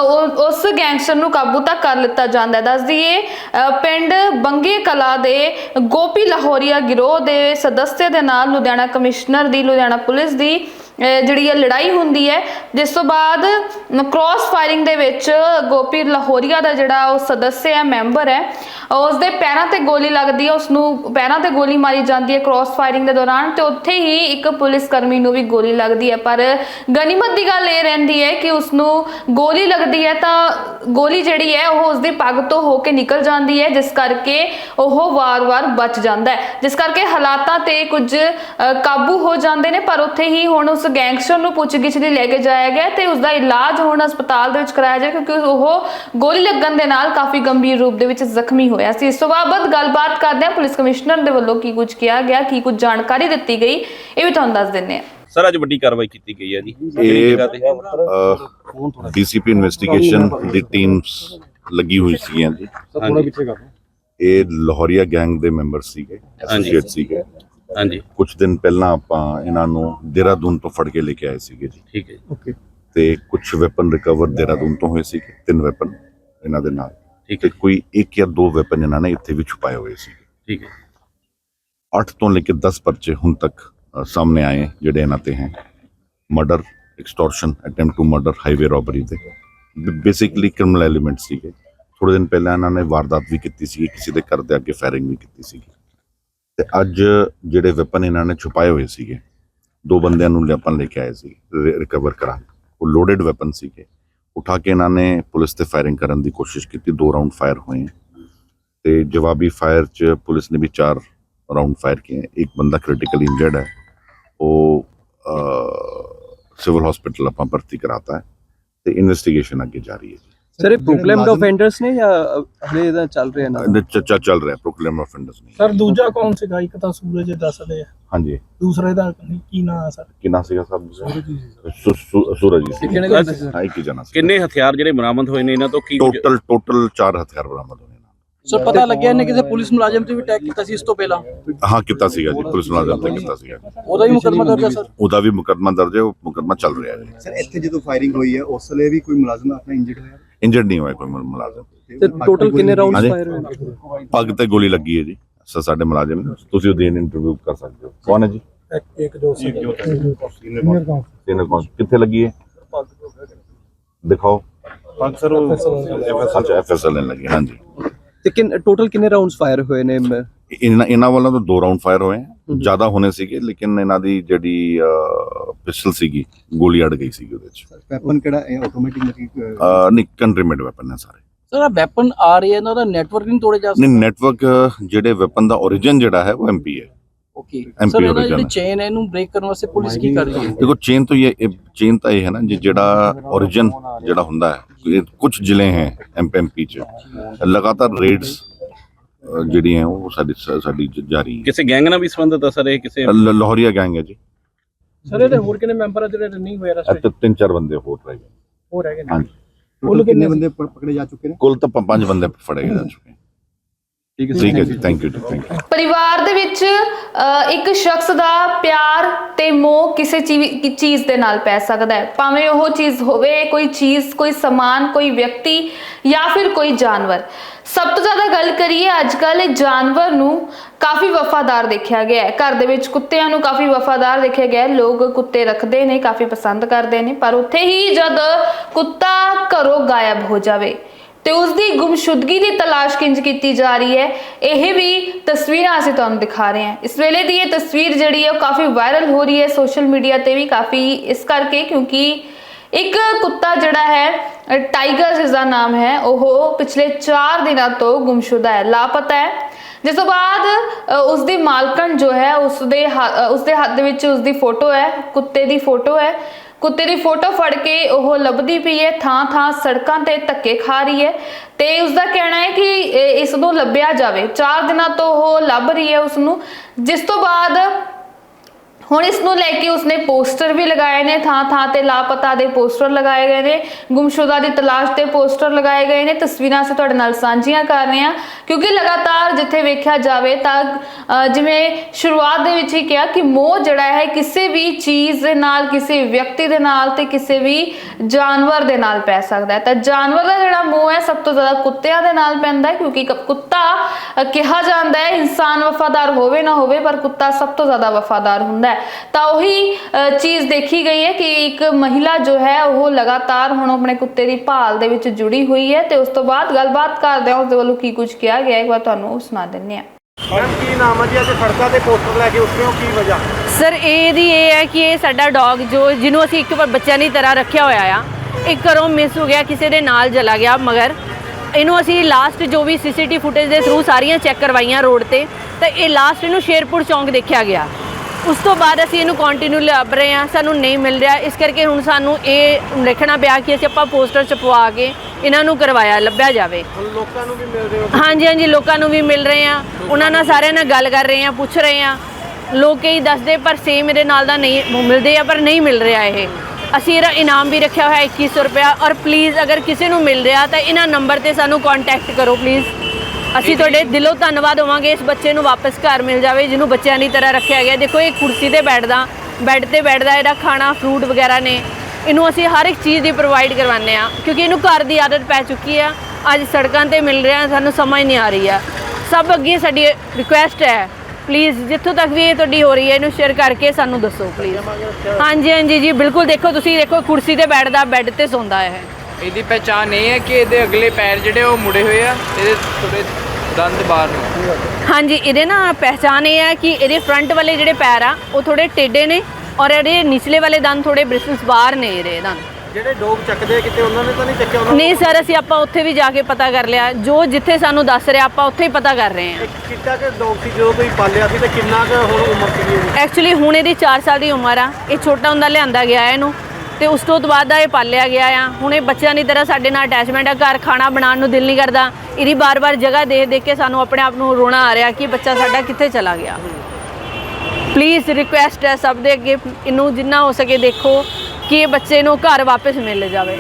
ਉਹ- ਉਸ ਗੈਂਗਸਟਰ ਨੂੰ ਕਾਬੂ ਤੱਕ ਕਰ ਲਿੱਤਾ ਜਾਂਦਾ ਹੈ। ਦੱਸ ਦਈਏ ਪਿੰਡ ਬੰਗੇ ਕਲਾ ਦੇ ਗੋਪੀ ਲਾਹੌਰੀਆ ਗਿਰੋਹ ਦੇ ਸਦੱਸਿਆ ਦੇ ਨਾਲ ਲੁਧਿਆਣਾ ਕਮਿਸ਼ਨਰ ਦੀ, ਲੁਧਿਆਣਾ ਪੁਲਿਸ ਦੀ ਜਿਹੜੀ ਇਹ ਲੜਾਈ ਹੁੰਦੀ ਹੈ, ਜਿਸ ਤੋਂ ਬਾਅਦ ਕ੍ਰਾਸ ਫਾਇਰਿੰਗ ਦੇ ਵਿੱਚ ਗੋਪੀ ਲਾਹੌਰੀਆ ਦਾ ਜਿਹੜਾ ਉਹ ਸਦੱਸਿਆ ਹੈ, ਮੈਂਬਰ ਹੈ ਉਸ ਦੇ ਪੈਰਾਂ ਤੇ ਗੋਲੀ ਲੱਗਦੀ ਹੈ ਉਸ ਨੂੰ ਪੈਰਾਂ ਤੇ ਗੋਲੀ ਮਾਰੀ ਜਾਂਦੀ ਹੈ ਕ੍ਰਾਸ ਫਾਇਰਿੰਗ ਦੇ ਦੌਰਾਨ ਤੇ ਉੱਥੇ ਹੀ ਇੱਕ ਪੁਲਿਸ ਕਰਮੀ ਨੂੰ ਵੀ ਗੋਲੀ ਲੱਗਦੀ ਹੈ। ਪਰ ਗਨੀਮਤ ਦੀ ਗੱਲ ਇਹ ਰਹਿੰਦੀ ਹੈ ਕਿ ਉਸ ਨੂੰ ਗੋਲੀ ਲੱਗਦੀ ਹੈ ਤਾਂ ਗੋਲੀ ਜਿਹੜੀ ਹੈ, ਉਹ ਉਸ ਦੀ ਪੱਗ ਤੋਂ ਹੋ ਕੇ ਨਿਕਲ ਜਾਂਦੀ ਹੈ, ਜਿਸ ਕਰਕੇ ਉਹ ਵਾਰ-ਵਾਰ ਬਚ ਜਾਂਦਾ ਹੈ। ਜਿਸ ਕਰਕੇ ਹਾਲਾਤਾਂ ਤੇ ਕੁਝ ਕਾਬੂ ਹੋ ਜਾਂਦੇ ਨੇ, ਪਰ ਉੱਥੇ ਹੀ ਹੁਣ ਉਸ ਉਸ ਗੈਂਗਸਟਰ ਨੂੰ ਪੁੱਛਗਿੱਛ ਲਈ ਲੈ ਕੇ ਜਾਇਆ ਗਿਆ ਤੇ ਉਸ ਦਾ ਇਲਾਜ ਹੁਣ ਹਸਪਤਾਲ ਦੇ ਵਿੱਚ ਕਰਾਇਆ ਜਾ ਕਿਉਂਕਿ ਉਹ ਗੋਲੀ ਲੱਗਣ ਦੇ ਨਾਲ ਕਾਫੀ ਗੰਭੀਰ ਰੂਪ ਦੇ ਵਿੱਚ ਜ਼ਖਮੀ ਹੋਇਆ ਸੀ। ਇਸ ਤੋਂ ਬਾਅਦ ਗੱਲਬਾਤ ਕਰਦੇ ਹਾਂ ਪੁਲਿਸ ਕਮਿਸ਼ਨਰ ਦੇ ਵੱਲੋਂ ਕੀ ਕੁਝ ਕਿਹਾ ਗਿਆ ਕੀ ਕੁਝ ਜਾਣਕਾਰੀ ਦਿੱਤੀ ਗਈ ਇਹ ਵੀ ਤੁਹਾਨੂੰ ਦੱਸ ਦਿੰਦੇ ਹਾਂ। ਸਰ ਅੱਜ ਵੱਡੀ ਕਾਰਵਾਈ ਕੀਤੀ ਗਈ ਹੈ ਜੀ। ਇਹ ਡੀਸੀਪੀ ਇਨਵੈਸਟੀਗੇਸ਼ਨ ਦੀ ਟੀਮਸ ਲੱਗੀ ਹੋਈ ਸੀਗੀਆਂ ਜੀ। ਇਹ ਲਾਹੌਰੀਆ ਗੈਂਗ ਦੇ ਮੈਂਬਰ ਸੀਗੇ ਐਸੋਸੀਏਟ ਸੀਗੇ। ਹਾਂਜੀ। ਕੁਝ ਦਿਨ ਪਹਿਲਾਂ ਆਪਾਂ ਇਹਨਾਂ ਨੂੰ ਦੇਹਰਾਦੂਨ ਤੋਂ ਫੜ ਕੇ ਲੈ ਕੇ ਆਏ ਸੀਗੇ ਜੀ। ਠੀਕ ਹੈ ਜੀ, ਤੇ ਕੁਝ ਵੈਪਨ ਰਿਕਵਰ ਦੇਹਰਾਦੂਨ ਤੋਂ ਹੋਏ ਸੀਗੇ ਤਿੰਨ ਵੈਪਨ ਇਹਨਾਂ ਦੇ ਨਾਲ। ਠੀਕ ਤੇ ਹੈ। ਕੋਈ ਇੱਕ ਜਾਂ ਦੋ ਵੈਪਨ ਇਹਨਾਂ ਨੇ ਇੱਥੇ ਵੀ ਛੁਪਾਏ ਹੋਏ ਸੀਗੇ। ਠੀਕ ਹੈ। 8 ਤੋਂ ਲੈ ਕੇ 10 ਪਰਚੇ ਹੁਣ ਤੱਕ ਸਾਹਮਣੇ ਆਏ ਜਿਹੜੇ ਇਹਨਾਂ ਤੇ ਹੈ। Murder extortion attempt to murder highway robbery ਦੇ। ਬੇਸਿਕਲੀ ਕ੍ਰਿਮੀਨਲ ਐਲੀਮੈਂਟ ਸੀਗੇ। ਥੋੜੇ ਦਿਨ ਪਹਿਲਾਂ ਇਹਨਾਂ ਨੇ ਵਾਰਦਾਤ ਵੀ ਕੀਤੀ ਸੀ ਕਿਸੇ ਦੇ ਘਰ ਦੇ ਅੱਗੇ ਫਾਇਰਿੰਗ ਵੀ ਕੀਤੀ ਸੀਗੀ। ਤੇ ਅੱਜ ਜਿਹੜੇ ਵੈਪਨ ਇਹਨਾਂ ਨੇ ਛੁਪਾਏ ਹੋਏ ਸੀਗੇ, ਦੋ ਬੰਦਿਆਂ ਨੂੰ ਲਿਆਪਨ ਲੈ ਕੇ ਆਏ ਸੀ ਰਿਕਵਰ ਕਰਾਂ ਉਹ ਲੋਡਡ ਵੈਪਨ ਸੀਗੇ। ਉਠਾ ਕੇ ਇਹਨਾਂ ਨੇ ਪੁਲਿਸ ਤੇ ਫਾਇਰਿੰਗ ਕਰਨ ਦੀ ਕੋਸ਼ਿਸ਼ ਕੀਤੀ, ਦੋ ਰਾਉਂਡ ਫਾਇਰ ਹੋਏ ਤੇ ਜਵਾਬੀ ਫਾਇਰ 'ਚ ਪੁਲਿਸ ਨੇ ਵੀ ਚਾਰ ਰਾਉਂਡ ਫਾਇਰ ਕੀਤੇ ਇੱਕ ਬੰਦਾ ਕ੍ਰਿਟੀਕਲ ਇੰਜਰਡ ਹੈ। ਉਹ ਸਿਵਲ ਹਸਪੀਟਲ ਆਪਾਂ ਭਰਤੀ ਕਰਾਤਾ ਹੈ। ਤੇ ਇਨਵੈਸਟੀਗੇਸ਼ਨ ਅੱਗੇ ਜਾਰੀ ਹੈ ਸਰ ਇਹ ਪ੍ਰੋਕਲੇਮਡ ਆਫੈਂਡਰਸ ਨੇ ਜਾਂ ਹਲੇ ਇਹਦਾ ਚੱਲ ਰਿਹਾ ਨਾ ਚੱਚਾ ਚੱਲ ਰਿਹਾ ਪ੍ਰੋਕਲੇਮ ਆਫੈਂਡਰਸ ਨਹੀਂ ਸਰ ਦੂਜਾ ਕੌਣ ਸੀਗਾ? ਇੱਕ ਤਾਂ ਸੂਰਜ ਦੱਸਦੇ ਆ। ਹਾਂਜੀ। ਦੂਸਰੇ ਦਾ ਕੀ ਨਾਮ ਆ ਸਰ ਕਿੰਨਾ ਸੀਗਾ ਸਾਹਿਬ ਸੂਰਜ ਜੀ ਕਿਹਨੇ ਸੀ ਦਾ ਦੱਸਿਆ? ਹਾਂ ਇੱਕ ਹੀ ਜਣਾ ਸੀ। ਕਿੰਨੇ ਹਥਿਆਰ ਜਿਹੜੇ ਬਰਾਮਦ ਹੋਏ ਨੇ ਇਹਨਾਂ ਤੋਂ? ਕੀ ਟੋਟਲ ਟੋਟਲ 4 ਹਥਿਆਰ ਬਰਾਮਦ ਹੋਏ ਨੇ ਸਰ ਪਤਾ ਲੱਗਿਆ ਇਹਨੇ ਕਿਸੇ ਪੁਲਿਸ ਮੁਲਾਜ਼ਮ ਤੇ ਵੀ ਅਟੈਕ ਕੀਤਾ ਸੀ ਇਸ ਤੋਂ ਪਹਿਲਾਂ? ਹਾਂ ਕੀਤਾ ਸੀਗਾ ਜੀ ਪੁਲਿਸ ਮੁਲਾਜ਼ਮ ਤੇ ਕੀਤਾ ਸੀਗਾ ਉਹਦਾ ਵੀ ਮੁਕੱਦਮਾ ਦਰਜ ਹੈ ਸਰ ਉਹਦਾ ਵੀ ਮੁਕੱਦਮਾ ਦਰਜ ਹੈ ਉਹ ਮੁਕੱਦਮਾ ਚੱਲ ਰਿਹਾ ਹੈ। ਸਰ ਇੱਥੇ ਜਦੋਂ ਫਾਇਰਿੰਗ ਹੋਈ ਹੈ ਉਸ ਵੇਲੇ ਵੀ ਕੋਈ ਮੁਲਾਜ਼ਮ ਆਪਣਾ ਇੰਜਰਡ ਹੋਇਆ? ਇੰਜਰਡ ਨਹੀਂ ਹੋਇਆ ਕੋਈ ਮੁਲਾਜ਼ਮ। ਤੇ ਟੋਟਲ ਕਿੰਨੇ ਰਾਉਂਡਸ ਹਾਂਜੀ। ਫਾਇਰ ਹੋਏ? ਪੱਗ ਤੇ ਗੋਲੀ ਲੱਗੀ ਹੈ ਜੀ ਸਰ ਸਾਡੇ ਮੁਲਾਜ਼ਮ ਨੇ। ਤੁਸੀਂ ਉਹਦੀ ਇੰਟਰਵਿਊ ਕਰ ਸਕਦੇ ਹੋ। ਕੌਣ ਹੈ ਜੀ? ਇੱਕ ਦੋ ਸੀਨੀਅਰ ਕੌਣ ਕਿੱਥੇ ਲੱਗੀ ਹੈ? ਦਿਖਾਓ। ਅਕਸਰ ਉਹ ਅੱਛਾ ਐਫਐਸਐਲ ਨੇ ਲੱਗੀ ਹਾਂਜੀ। ਤੇ ਕਿੰਨ ਟੋਟਲ ਕਿੰਨੇ ਰਾਉਂਡਸ ਫਾਇਰ ਹੋਏ ਨੇ ਇਹਨਾਂ ਇਹਨਾਂ ਵੱਲੋਂ ਤਾਂ ਦੋ ਰਾਉਂਡ ਫਾਇਰ ਹੋਏ ਹੈ। ਜ਼ਿਆਦਾ ਹੋਣੇ ਸੀਗੇ ਲੇਕਿਨ ਇਹਨਾਂ ਦੀ ਜਿਹੜੀ ਪਿਸਟਲ ਸੀਗੀ ਗੋਲੀ ਅੜ ਗਈ ਸੀਗੀ ਉਹਦੇ ਚ ਵੈਪਨ ਕਿਹੜਾ ਆਟੋਮੈਟਿਕ ਮਤਲਬ ਅਹ, ਨਹੀਂ ਕੰਟਰੀ ਮੇਡ ਵੈਪਨ ਹੈ ਸਾਰੇ। ਸਰ ਆ ਵੈਪਨ ਆ ਰਹੇ ਇਹਨਾਂ ਦਾ ਨੈਟਵਰਕ ਨਹੀਂ ਤੋੜੇ ਜਾ ਨਹੀਂ ਨੈਟਵਰਕ ਜਿਹੜੇ ਵੈਪਨ ਦਾ origin ਜਿਹੜਾ ਹੈ ਉਹ ਐਮਪੀ ਹੈ। ਓਕੇ MP ਸਰ ਇਹਦਾ origin ਜਿਹੜੀ ਹੈ। ਚੇਨ ਹੈ ਇਹਨੂੰ ਬ੍ਰੇਕ ਕਰਨ ਵਾਸਤੇ ਪੁਲਿਸ ਕੀ ਕਰ ਰਹੀ ਹੈ? ਦੇਖੋ ਚੇਨ ਤੋਂ ਇਹ ਚੇਨ ਤਾਂ ਇਹ ਹੈ ਨਾ ਜੀ ਜਿਹੜਾ origin ਜਿਹੜਾ ਹੁੰਦਾ ਹੈ ਕੁਝ ਜ਼ਿਲ੍ਹੇ ਹੈ ਐਮਪੀਐਮਪੀ ਚ। ਲਗਾਤਾਰ ਰੇਡਸ ਜਿਹੜੀਆਂ ਉਹ ਸਾਡੀ ਸਾਡੀ ਜ- ਜਾਰੀ ਹੈ। ਕਿਸੇ ਗੈਂਗ ਨਾਲ ਵੀ ਸੰਬੰਧਿਤ ਆ ਸਰ ਇਹ ਕਿਸੇ ਲ- ਲਾਹੌਰੀਆ ਗੈਂਗ ਹੈ ਜੀ। ਸਰ ਇਹਦੇ ਹੋਰ ਕਿੰਨੇ ਮੈਂਬਰ ਆ ਜਿਹੜੇ ਰਨਿੰਗ ਹੋਏ ਰਸਤੇ ਇੱਥੇ ਤਿੰਨ ਚਾਰ ਬੰਦੇ ਹੋਰ ਰਹੇ ਨੇ। ਹੋਰ ਹੈਗੇ ਨੇ। ਹਾਂਜੀ। ਟੋਟਲ ਕਿੰਨੇ ਬੰਦੇ ਪਕੜੇ ਜਾ ਚੁੱਕੇ ਨੇ? ਕੁੱਲ ਤਾਂ ਪ- ਪੰਜ ਬੰਦੇ ਫੜੇ ਜਾ ਚੁੱਕੇ ਹੈ। ਠੀਕ ਹੈ ਜੀ ਥੈਂਕ ਯੂ ਥੈਂਕ ਯੂ ਪਰਿਵਾਰ ਦੇ ਵਿੱਚ ਅ, ਇੱਕ ਸ਼ਖਸ ਦਾ ਪਿਆਰ ਤੇ ਮੋਹ ਕਿਸੇ ਚੀ- ਕੀ ਚੀਜ਼ ਦੇ ਨਾਲ ਪੈ ਸਕਦਾ ਹੈ। ਭਾਵੇਂ ਉਹ ਚੀਜ਼ ਹੋਵੇ ਕੋਈ ਚੀਜ਼ ਕੋਈ ਸਮਾਨ ਕੋਈ ਵਿਅਕਤੀ ਜਾਂ ਫਿਰ ਕੋਈ ਜਾਨਵਰ। ਸਭ ਤੋਂ ਜ਼ਿਆਦਾ ਗੱਲ ਕਰੀਏ ਅੱਜ ਕੱਲ੍ਹ ਜਾਨਵਰ ਨੂੰ ਕਾਫੀ ਵਫਾਦਾਰ ਦੇਖਿਆ ਗਿਆ ਹੈ। ਘਰ ਦੇ ਵਿੱਚ ਕੁੱਤਿਆਂ ਨੂੰ ਕਾਫੀ ਵਫਾਦਾਰ ਦੇਖਿਆ ਗਿਆ ਹੈ। ਲੋਕ ਕੁੱਤੇ ਰੱਖਦੇ ਨੇ ਕਾਫੀ ਪਸੰਦ ਕਰਦੇ ਨੇ ਪਰ ਉੱਥੇ ਹੀ ਜਦ ਕੁੱਤਾ ਘਰੋਂ ਗਾਇਬ ਹੋ ਜਾਵੇ ਤੇ ਉਸ ਦੀ ਗੁੰਮਸ਼ੁਦਗੀ ਦੀ ਤਲਾਸ਼ ਕਿੰਜ ਕੀਤੀ ਜਾ ਰਹੀ ਹੈ ਇਹ ਵੀ ਤਸਵੀਰਾਂ ਅਸੀਂ ਤੁਹਾਨੂੰ ਦਿਖਾ ਰਹੇ ਹਾਂ। ਇਸ ਵੇਲੇ ਦੀ ਇਹ ਤਸਵੀਰ ਜਿਹੜੀ ਹੈ ਉਹ ਕਾਫੀ ਵਾਇਰਲ ਹੋ ਰਹੀ ਹੈ ਸੋਸ਼ਲ ਮੀਡੀਆ ਤੇ ਵੀ ਕਾਫੀ ਇਸ ਕਰਕੇ ਕਿਉਂਕਿ ਇੱਕ ਕੁੱਤਾ ਜਿਹੜਾ ਹੈ ਟਾਈਗਰ ਜਿਸ ਦਾ ਨਾਮ ਹੈ ਉਹ ਪਿਛਲੇ 4 ਦਿਨਾਂ ਤੋਂ ਗੁੰਮਸ਼ੁਦਾ ਹੈ ਲਾਪਤਾ ਹੈ। ਜਿਸ ਤੋਂ ਬਾਅਦ ਅ, ਉਸ ਦੀ ਮਾਲਕਣ ਜੋ ਹੈ ਉਸ ਦੇ ਹ- ਉਸ ਦੇ ਹੱਥ ਦੇ ਵਿੱਚ ਉਸ ਦੀ ਫੋਟੋ ਹੈ ਕੁੱਤੇ ਦੀ ਫੋਟੋ ਹੈ ਕੁੱਤੇ ਦੀ ਫੋਟੋ ਫੜ ਕੇ ਉਹ ਲੱਭਦੀ ਪਈ ਹੈ, ਥਾਂ ਥਾਂ ਸੜਕਾਂ ਤੇ ਧੱਕੇ ਖਾ ਰਹੀ ਹੈ ਤੇ ਉਸ ਦਾ ਕਹਿਣਾ ਹੈ ਕਿ ਇਹ- ਇਸ ਨੂੰ ਲੱਭਿਆ ਜਾਵੇ। 4 ਦਿਨਾਂ ਤੋਂ ਉਹ ਲੱਭ ਰਹੀ ਹੈ ਉਸ ਨੂੰ ਜਿਸ ਤੋਂ ਬਾਅਦ ਹੁਣ ਇਸ ਨੂੰ ਲੈ ਕੇ ਉਸਨੇ ਪੋਸਟਰ ਵੀ ਲਗਾਏ ਨੇ ਥਾਂ ਥਾਂ ਤੇ ਲਾਪਤਾ ਦੇ ਪੋਸਟਰ ਲਗਾਏ ਗਏ ਨੇ, ਗੁੰਮਸ਼ੁਦਾ ਦੀ ਤਲਾਸ਼ ਦੇ ਪੋਸਟਰ ਲਗਾਏ ਗਏ ਨੇ, ਤਸਵੀਰਾਂ ਅਸੀਂ ਤੁਹਾਡੇ ਨਾਲ ਸਾਂਝੀਆਂ ਕਰ ਰਹੇ ਹਾਂ, ਕਿਉਂਕਿ ਲਗਾਤਾਰ ਜਿੱਥੇ ਵੇਖਿਆ ਜਾਵੇ ਤਾਂ ਜਿਵੇਂ ਸ਼ੁਰੂਆਤ ਦੇ ਵਿੱਚ ਹੀ ਕਿਹਾ ਕਿ ਮੋਹ ਜਿਹੜਾ ਹੈ, ਕਿਸੇ ਵੀ ਚੀਜ਼ ਦੇ ਨਾਲ, ਕਿਸੇ ਵਿਅਕਤੀ ਦੇ ਨਾਲ ਤੇ ਕਿਸੇ ਵੀ ਜਾਨਵਰ ਦੇ ਨਾਲ ਪੈ ਸਕਦਾ ਹੈ। ਤਾਂ ਜਾਨਵਰ ਦਾ ਜਿਹੜਾ ਮੋਹ ਹੈ, ਸਭ ਤੋਂ ਜ਼ਿਆਦਾ ਕੁੱਤਿਆਂ ਦੇ ਨਾਲ ਪੈਂਦਾ ਹੈ, ਕਿਉਂਕਿ ਕ- ਕੁੱਤਾ ਕਿਹਾ ਜਾਂਦਾ ਹੈ, ਇਨਸਾਨ ਵਫਾਦਾਰ ਹੋਵੇ ਨਾ ਹੋਵੇ, ਪਰ ਕੁੱਤਾ ਸਭ ਤੋਂ ਜ਼ਿਆਦਾ ਵਫਾਦਾਰ ਹੁੰਦਾ ਹੈ। ਤਾਂ ਉਹੀ ਚੀਜ਼ ਦੇਖੀ ਗਈ ਹੈ ਕਿ ਇੱਕ ਮਹਿਲਾ ਜੋ ਹੈ ਉਹ ਲਗਾਤਾਰ ਹੁਣ ਆਪਣੇ ਕੁੱਤੇ ਦੀ ਭਾਲ ਦੇ ਵਿੱਚ ਜੁੜੀ ਹੋਈ ਹੈ ਤੇ ਉਸ ਤੋਂ ਬਾਅਦ ਗੱਲਬਾਤ ਕਰਦੇ ਹਾਂ ਉਸ ਦੇ ਵੱਲੋਂ ਕੀ ਕੁਝ ਕਿਹਾ ਗਿਆ ਹੈ ਇੱਕ ਵਾਰ ਤੁਹਾਨੂੰ ਸੁਣਾ ਦਿੰਨੇ ਆ ਮੈਮ ਕੀ ਨਾਮ ਹੈ ਜੀ? ਅੱਜ ਸੜਕਾਂ ਤੇ ਪੋਸਟਰ ਲੈ ਕੇ ਉੱਠੇ ਹੋ ਕੀ ਵਜ੍ਹਾ? ਸਰ ਇਹਦੀ ਇਹ ਹੈ ਕਿ ਇਹ ਸਾਡਾ ਡੌਗ ਜੋ ਜਿਹਨੂੰ ਅਸੀਂ ਇੱਕ ਵਾਰ ਬੱਚਿਆਂ ਦੀ ਤਰ੍ਹਾਂ ਰੱਖਿਆ ਹੋਇਆ ਆ ਇਹ ਘਰੋਂ ਮਿਸ ਹੋ ਗਿਆ ਕਿਸੇ ਦੇ ਨਾਲ ਚਲਾ ਗਿਆ ਮਗਰ ਇਹਨੂੰ ਅਸੀਂ ਲਾਸਟ ਜੋ ਵੀ ਸੀਸੀਟੀ ਫੁਟੇਜ ਦੇ ਥਰੂ ਸਾਰੀਆਂ ਚੈੱਕ ਕਰਵਾਈਆਂ ਰੋਡ ਤੇ ਤਾਂ ਇਹ ਲਾਸਟ ਇਹਨੂੰ ਸ਼ੇਰਪੁਰ ਚੌਂਕ ਦੇਖਿਆ ਗਿਆ। ਉਸ ਤੋਂ ਬਾਅਦ ਅਸੀਂ ਇਹਨੂੰ ਕੰਟੀਨਿਊ ਲੱਭ ਰਹੇ ਹਾਂ ਸਾਨੂੰ ਨਹੀਂ ਮਿਲ ਰਿਹਾ। ਇਸ ਕਰਕੇ ਹੁਣ ਸਾਨੂੰ ਇਹ ਦੇਖਣਾ ਪਿਆ ਕਿ ਅਸੀਂ ਆਪਾਂ ਪੋਸਟਰ ਛਪਵਾ ਕੇ ਇਹਨਾਂ ਨੂੰ ਕਰਵਾਇਆ ਲੱਭਿਆ ਜਾਵੇ। ਹੁਣ ਲੋਕਾਂ ਨੂੰ ਵੀ ਮਿਲਦੇ ਹੋ? ਹਾਂਜੀ ਹਾਂਜੀ ਲੋਕਾਂ ਨੂੰ ਵੀ ਮਿਲ ਰਹੇ ਆ ਉਹਨਾਂ ਨਾਲ ਸਾਰਿਆਂ ਨਾਲ ਗੱਲ ਕਰ ਰਹੇ ਆ ਪੁੱਛ ਰਹੇ ਆ ਲੋਕ ਕਈ ਦੱਸਦੇ ਪਰ ਸੇਮ ਮੇਰੇ ਨਾਲ ਦਾ ਨਹੀਂ ਮਿਲਦੇ ਆ ਪਰ ਨਹੀਂ ਮਿਲ ਰਿਹਾ ਇਹ। ਅਸੀਂ ਇਹਦਾ ਇਨਾਮ ਵੀ ਰੱਖਿਆ ਹੋਇਆ 2100 ਰੁਪਇਆ ਔਰ ਪਲੀਜ਼ ਅਗਰ ਕਿਸੇ ਨੂੰ ਮਿਲ ਰਿਹਾ ਤਾਂ ਇਹਨਾਂ ਨੰਬਰ ਤੇ ਸਾਨੂੰ ਕੰਟੈਕਟ ਕਰੋ ਪਲੀਜ਼ ਅਸੀਂ ਤੁਹਾਡੇ ਦਿਲੋਂ ਧੰਨਵਾਦ ਹੋਵਾਂਗੇ ਇਸ ਬੱਚੇ ਨੂੰ ਵਾਪਸ ਘਰ ਮਿਲ ਜਾਵੇ, ਜਿਹਨੂੰ ਬੱਚਿਆਂ ਦੀ ਤਰ੍ਹਾਂ ਰੱਖਿਆ ਗਿਆ। ਦੇਖੋ, ਇਹ ਕੁਰਸੀ ਤੇ ਬੈਠਦਾ, ਬੈੱਡ ਤੇ ਬੈਠਦਾ, ਇਹਦਾ ਖਾਣਾ ਫਰੂਟ ਵਗੈਰਾ ਨੇ। ਇਹਨੂੰ ਅਸੀਂ ਹਰ ਇੱਕ ਚੀਜ਼ ਦੀ ਪ੍ਰੋਵਾਈਡ ਕਰਵਾਉਂਦੇ ਆ ਕਿਉਂਕਿ ਇਹਨੂੰ ਘਰ ਦੀ ਆਦਤ ਪੈ ਚੁੱਕੀ ਆ। ਅੱਜ ਸੜਕਾਂ ਤੇ ਮਿਲ ਰਿਹਾ, ਸਾਨੂੰ ਸਮਝ ਨਹੀਂ ਆ ਰਹੀ ਆ। ਸਭ ਅੱਗੇ ਸਾਡੀ ਰਿਕੁਐਸਟ ਹੈ ਪਲੀਜ਼ ਜਿੱਥੋਂ ਤੱਕ ਵੀ ਇਹ ਤੁਹਾਡੀ ਹੋ ਰਹੀ ਹੈ, ਇਹਨੂੰ ਸ਼ੇਅਰ ਕਰਕੇ ਸਾਨੂੰ ਦੱਸੋ ਪਲੀਜ਼ ਹਾਂਜੀ ਹਾਂਜੀ ਜੀ, ਬਿਲਕੁਲ ਦੇਖੋ, ਤੁਸੀਂ ਦੇਖੋ, ਕੁਰਸੀ ਤੇ ਬੈਠਦਾ, ਬੈੱਡ ਤੇ ਸੌਂਦਾ ਹੈ ਇਹਦੀ ਪਹਿਚਾਣ ਇਹ ਹੈ ਕਿ ਇਹਦੇ ਅਗਲੇ ਪੈਰ ਜਿਹੜੇ ਉਹ ਮੁੜੇ ਹੋਏ ਆ ਇਹਦੇ ਥੋੜੇ ਦੰਦ ਬਾਹਰ ਨੇ। ਹਾਂਜੀ ਇਹਦੇ ਨਾ ਪਹਿਚਾਨ ਇਹ ਹੈ ਕਿ ਇਹਦੇ ਫਰੰਟ ਵਾਲੇ ਜਿਹੜੇ ਪੈਰ ਆ ਉਹ ਥੋੜੇ ਟੇਢੇ ਨੇ ਔਰ ਇਹਦੇ ਨਿਚਲੇ ਵਾਲੇ ਦੰਦ ਥੋੜੇ ਬ੍ਰਿਸਲਸ ਬਾਹਰ ਨੇ ਇਹਦੇ ਦੰਦ। ਜਿਹੜੇ ਡੋਗ ਚੱਕਦੇ ਆ ਕਿਤੇ ਉਹਨਾਂ ਨੇ ਤਾਂ ਨਹੀਂ ਚੱਕਿਆ ਉਹਨਾਂ ਨਹੀਂ ਸਰ ਅਸੀਂ ਆਪਾਂ ਉੱਥੇ ਵੀ ਜਾ ਕੇ ਪਤਾ ਕਰ ਲਿਆ। ਜੋ ਜਿੱਥੇ ਸਾਨੂੰ ਦੱਸ ਰਿਹਾ ਆਪਾਂ ਉੱਥੇ ਹੀ ਪਤਾ ਕਰ ਰਹੇ ਹਾਂ। ਕਿੱਦਾਂ ਕਿ ਡੋਗ ਸੀ ਜਦੋਂ ਤੁਸੀਂ ਪਾਲਿਆ ਸੀ ਤੇ ਕਿੰਨਾ ਕੁ ਹੁਣ ਉਮਰ ਸੀ ਇਹਦੀ ਐਕਚੁਅਲੀ ਹੁਣ ਇਹਦੀ 4 ਸਾਲ ਦੀ ਉਮਰ ਆ। ਇਹ ਛੋਟਾ ਹੁੰਦਾ ਲਿਆਂਦਾ ਗਿਆ ਇਹਨੂੰ। ਤੇ ਉਸ ਤੋਂ ਬਾਅਦ ਦਾ ਇਹ ਪਾਲਿਆ ਗਿਆ ਆ। ਹੁਣ ਇਹ ਬੱਚਿਆਂ ਦੀ ਤਰ੍ਹਾਂ ਸਾਡੇ ਨਾਲ ਅਟੈਚਮੈਂਟ ਆ ਘਰ ਖਾਣਾ ਬਣਾਉਣ ਨੂੰ ਦਿਲ ਨਹੀਂ ਕਰਦਾ। ਇਹਦੀ ਬਾਰ-ਬਾਰ ਜਗ੍ਹਾ ਦੇਖ ਦੇਖ ਕੇ ਸਾਨੂੰ ਆਪਣੇ ਆਪ ਨੂੰ ਰੋਣਾ ਆ ਰਿਹਾ ਕਿ ਬੱਚਾ ਸਾਡਾ ਕਿੱਥੇ ਚਲਾ ਗਿਆ। ਪਲੀਜ਼ ਰਿਕੁਐਸਟ ਹੈ ਸਭ ਦੇ ਅੱਗੇ ਇਹਨੂੰ ਜਿੰਨਾ ਹੋ ਸਕੇ ਦੇਖੋ ਕਿ ਇਹ ਬੱਚੇ ਨੂੰ ਘਰ ਵਾਪਸ ਮਿਲ ਜਾਵੇ।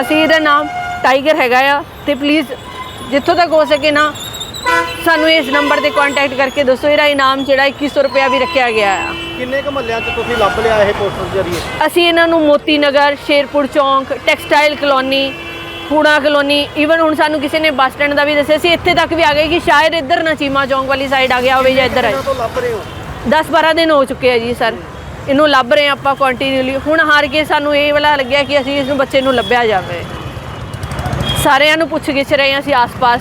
ਅਸੀਂ ਇਹਦਾ ਨਾਮ ਟਾਈਗਰ ਹੈਗਾ ਆ ਤੇ ਪਲੀਜ਼ ਜਿੱਥੋਂ ਤੱਕ ਹੋ ਸਕੇ ਨਾ ਸਾਨੂੰ ਇਸ ਨੰਬਰ ਤੇ ਕੰਟੈਕਟ ਕਰਕੇ ਦੱਸੋ। ਇਹਦਾ ਇਨਾਮ ਜਿਹੜਾ 2100 ਰੁਪਇਆ ਵੀ ਰੱਖਿਆ ਗਿਆ ਆ। ਕਿੰਨੇ ਕੁ ਮਹੱਲਿਆਂ 'ਚ ਤੁਸੀਂ ਲੱਭ ਲਿਆ ਇਹ ਪੋਸਟਰ ਜਰੀਏ? ਅਸੀਂ ਇਹਨਾਂ ਨੂੰ ਮੋਤੀ ਨਗਰ ਸ਼ੇਰਪੁਰ ਚੌਂਕ ਟੈਕਸਟਾਈਲ ਕਲੋਨੀ ਹੂਣਾ ਕਲੋਨੀ ਈਵਨ ਹੁਣ ਸਾਨੂੰ ਕਿਸੇ ਨੇ ਬੱਸ ਸਟੈਂਡ ਦਾ ਵੀ ਦੱਸਿਆ ਸੀ ਇੱਥੇ ਤੱਕ ਵੀ ਆ ਗਏ ਕਿ ਸ਼ਾਇਦ ਇੱਧਰ ਨਾ ਚੀਮਾ ਚੌਂਕ ਵਾਲੀ ਸਾਈਡ ਆ ਗਿਆ ਹੋਵੇ ਜਾਂ ਇੱਧਰ ਆ ਇਹਨਾਂ ਤੋਂ ਲੱਭ ਰਹੇ ਹੋ? 10-12 ਦਿਨ ਹੋ ਚੁੱਕੇ ਆ ਜੀ ਸਰ। ਇਹਨੂੰ ਲੱਭ ਰਹੇ ਹਾਂ ਆਪਾਂ ਕੰਟੀਨਿਊਲੀ ਹੁਣ ਹਾਰ ਕੇ ਸਾਨੂੰ ਇਹ ਵਾਲਾ ਲੱਗਿਆ ਕਿ ਅਸੀਂ ਇਸ ਨੂੰ ਬੱਚੇ ਨੂੰ ਲੱਭਿਆ ਜਾਵੇ। ਸਾਰਿਆਂ ਨੂੰ ਪੁੱਛ ਗਿੱਛ ਰਹੇ ਹਾਂ ਅਸੀਂ ਆਸ-ਪਾਸ।